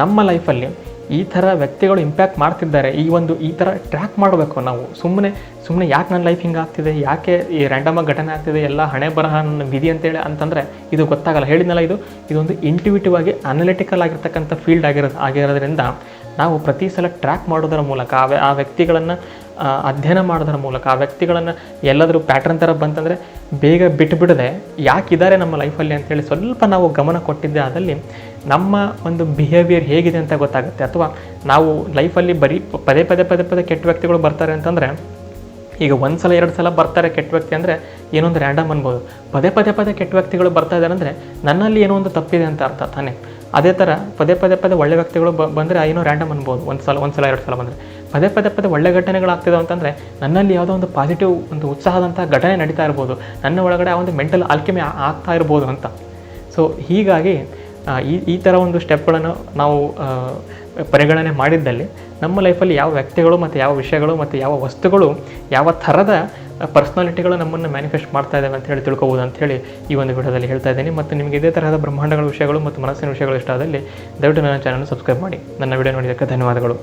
ನಮ್ಮ ಲೈಫಲ್ಲಿ ಈ ಥರ ವ್ಯಕ್ತಿಗಳು ಇಂಪ್ಯಾಕ್ಟ್ ಮಾಡ್ತಿದ್ದಾರೆ, ಈ ಒಂದು, ಈ ಥರ ಟ್ರ್ಯಾಕ್ ಮಾಡಬೇಕು ನಾವು. ಸುಮ್ಮನೆ ಸುಮ್ಮನೆ ಯಾಕೆ ನನ್ನ ಲೈಫ್ ಹಿಂಗೆ ಆಗ್ತಿದೆ? ಯಾಕೆ ಈ ರ್ಯಾಂಡಮಾಗಿ ಘಟನೆ ಆಗ್ತಿದೆ? ಎಲ್ಲ ಹಣೆ ಬರಹ ನನ್ನ ವಿಧಿ ಅಂತೇಳಿ ಅಂತಂದರೆ ಇದು ಗೊತ್ತಾಗಲ್ಲ. ಹೇಳಿದ್ನಲ್ಲ ಇದು? ಇದೊಂದು ಇಂಟಿವಿಟಿವ್ ಆಗಿ ಅನಲಿಟಿಕಲ್ ಆಗಿರ್ತಕ್ಕಂಥ ಫೀಲ್ಡ್ ಆಗಿರೋ ಆಗಿರೋದ್ರಿಂದ ನಾವು ಪ್ರತಿ ಸಲ ಟ್ರ್ಯಾಕ್ ಮಾಡೋದರ ಮೂಲಕ, ಆ ವ್ಯಕ್ತಿಗಳನ್ನು ಅಧ್ಯಯನ ಮಾಡೋದರ ಮೂಲಕ, ಆ ವ್ಯಕ್ತಿಗಳನ್ನು ಎಲ್ಲಾದರೂ ಪ್ಯಾಟ್ರನ್ ಥರ ಬಂತಂದರೆ ಬೇಗ ಬಿಟ್ಟುಬಿಡದೆ ಯಾಕಿದ್ದಾರೆ ನಮ್ಮ ಲೈಫಲ್ಲಿ ಅಂತೇಳಿ ಸ್ವಲ್ಪ ನಾವು ಗಮನ ಕೊಟ್ಟಿದ್ದೆ ಅದರಲ್ಲಿ ನಮ್ಮ ಒಂದು ಬಿಹೇವಿಯರ್ ಹೇಗಿದೆ ಅಂತ ಗೊತ್ತಾಗುತ್ತೆ. ಅಥವಾ ನಾವು ಲೈಫಲ್ಲಿ ಬರೀ ಪದೇ ಪದೇ ಪದೇ ಪದೇ ಕೆಟ್ಟ ವ್ಯಕ್ತಿಗಳು ಬರ್ತಾರೆ ಅಂತಂದರೆ ಈಗ ಒಂದು ಸಲ, ಎರಡು ಸಲ ಬರ್ತಾರೆ ಕೆಟ್ಟ ವ್ಯಕ್ತಿ ಅಂದರೆ ಏನೊಂದು ರ್ಯಾಂಡಮ್ ಅನ್ಬೋದು. ಪದೇ ಪದೇ ಪದೇ ಕೆಟ್ಟ ವ್ಯಕ್ತಿಗಳು ಬರ್ತಾ ಇದ್ದಾರೆ ಅಂದರೆ ನನ್ನಲ್ಲಿ ಏನೋ ಒಂದು ತಪ್ಪಿದೆ ಅಂತ ಅರ್ಥ ತಾನೇ? ಅದೇ ಥರ ಪದೇ ಪದೇ ಪದೇ ಒಳ್ಳೆ ವ್ಯಕ್ತಿಗಳು ಬಂದರೆ ಏನೋ ರ್ಯಾಂಡಮ್ ಅನ್ಬೋದು. ಒಂದು ಸಲ ಒಂದು ಸಲ, ಎರಡು ಸಲ ಬಂದರೆ. ಪದೇ ಪದೇ ಪದೇ ಒಳ್ಳೆ ಆಗ್ತಿದೆ ಅಂತಂದರೆ ನನ್ನಲ್ಲಿ ಯಾವುದೋ ಒಂದು ಪಾಸಿಟಿವ್ ಒಂದು ಉತ್ಸಾಹದಂಥ ಘಟನೆ ನಡೀತಾ ಇರ್ಬೋದು. ನನ್ನ ಒಳಗಡೆ ಆ ಒಂದು ಮೆಂಟಲ್ ಆಲ್ಕೆಮಿ ಆಗ್ತಾ ಇರ್ಬೋದು ಅಂತ. ಸೊ ಹೀಗಾಗಿ ಈ ಈ ಥರ ಒಂದು ಸ್ಟೆಪ್ಗಳನ್ನು ನಾವು ಪರಿಗಣನೆ ಮಾಡಿದ್ದಲ್ಲಿ ನಮ್ಮ ಲೈಫಲ್ಲಿ ಯಾವ ವ್ಯಕ್ತಿಗಳು ಮತ್ತು ಯಾವ ವಿಷಯಗಳು ಮತ್ತು ಯಾವ ವಸ್ತುಗಳು ಯಾವ ಥರದ ಪರ್ಸ್ನಾಲಿಟಿಗಳು ನಮ್ಮನ್ನು ಮ್ಯಾನಿಫೆಸ್ಟ್ ಮಾಡ್ತಾ ಇದ್ದಾವೆ ಅಂತ ಹೇಳಿ ತಿಳ್ಕೊಬೋದು ಅಂತ ಹೇಳಿ ಈ ಒಂದು ವಿಡಿಯೋದಲ್ಲಿ ಹೇಳ್ತಾ ಇದ್ದೀನಿ. ಮತ್ತು ನಿಮಗೆ ಇದೇ ತರಹದ ಬ್ರಹ್ಮಾಂಡಗಳ ವಿಷಯಗಳು ಮತ್ತು ಮನಸ್ಸಿನ ವಿಷಯಗಳು ಇಷ್ಟ ಆದಲ್ಲಿ ದಯವಿಟ್ಟು ನನ್ನ ಚಾನಲ್ ಸಬ್ಸ್ಕ್ರೈಬ್ ಮಾಡಿ. ನನ್ನ ವಿಡಿಯೋ ನೋಡಿದ್ದಕ್ಕೆ ಧನ್ಯವಾದಗಳು.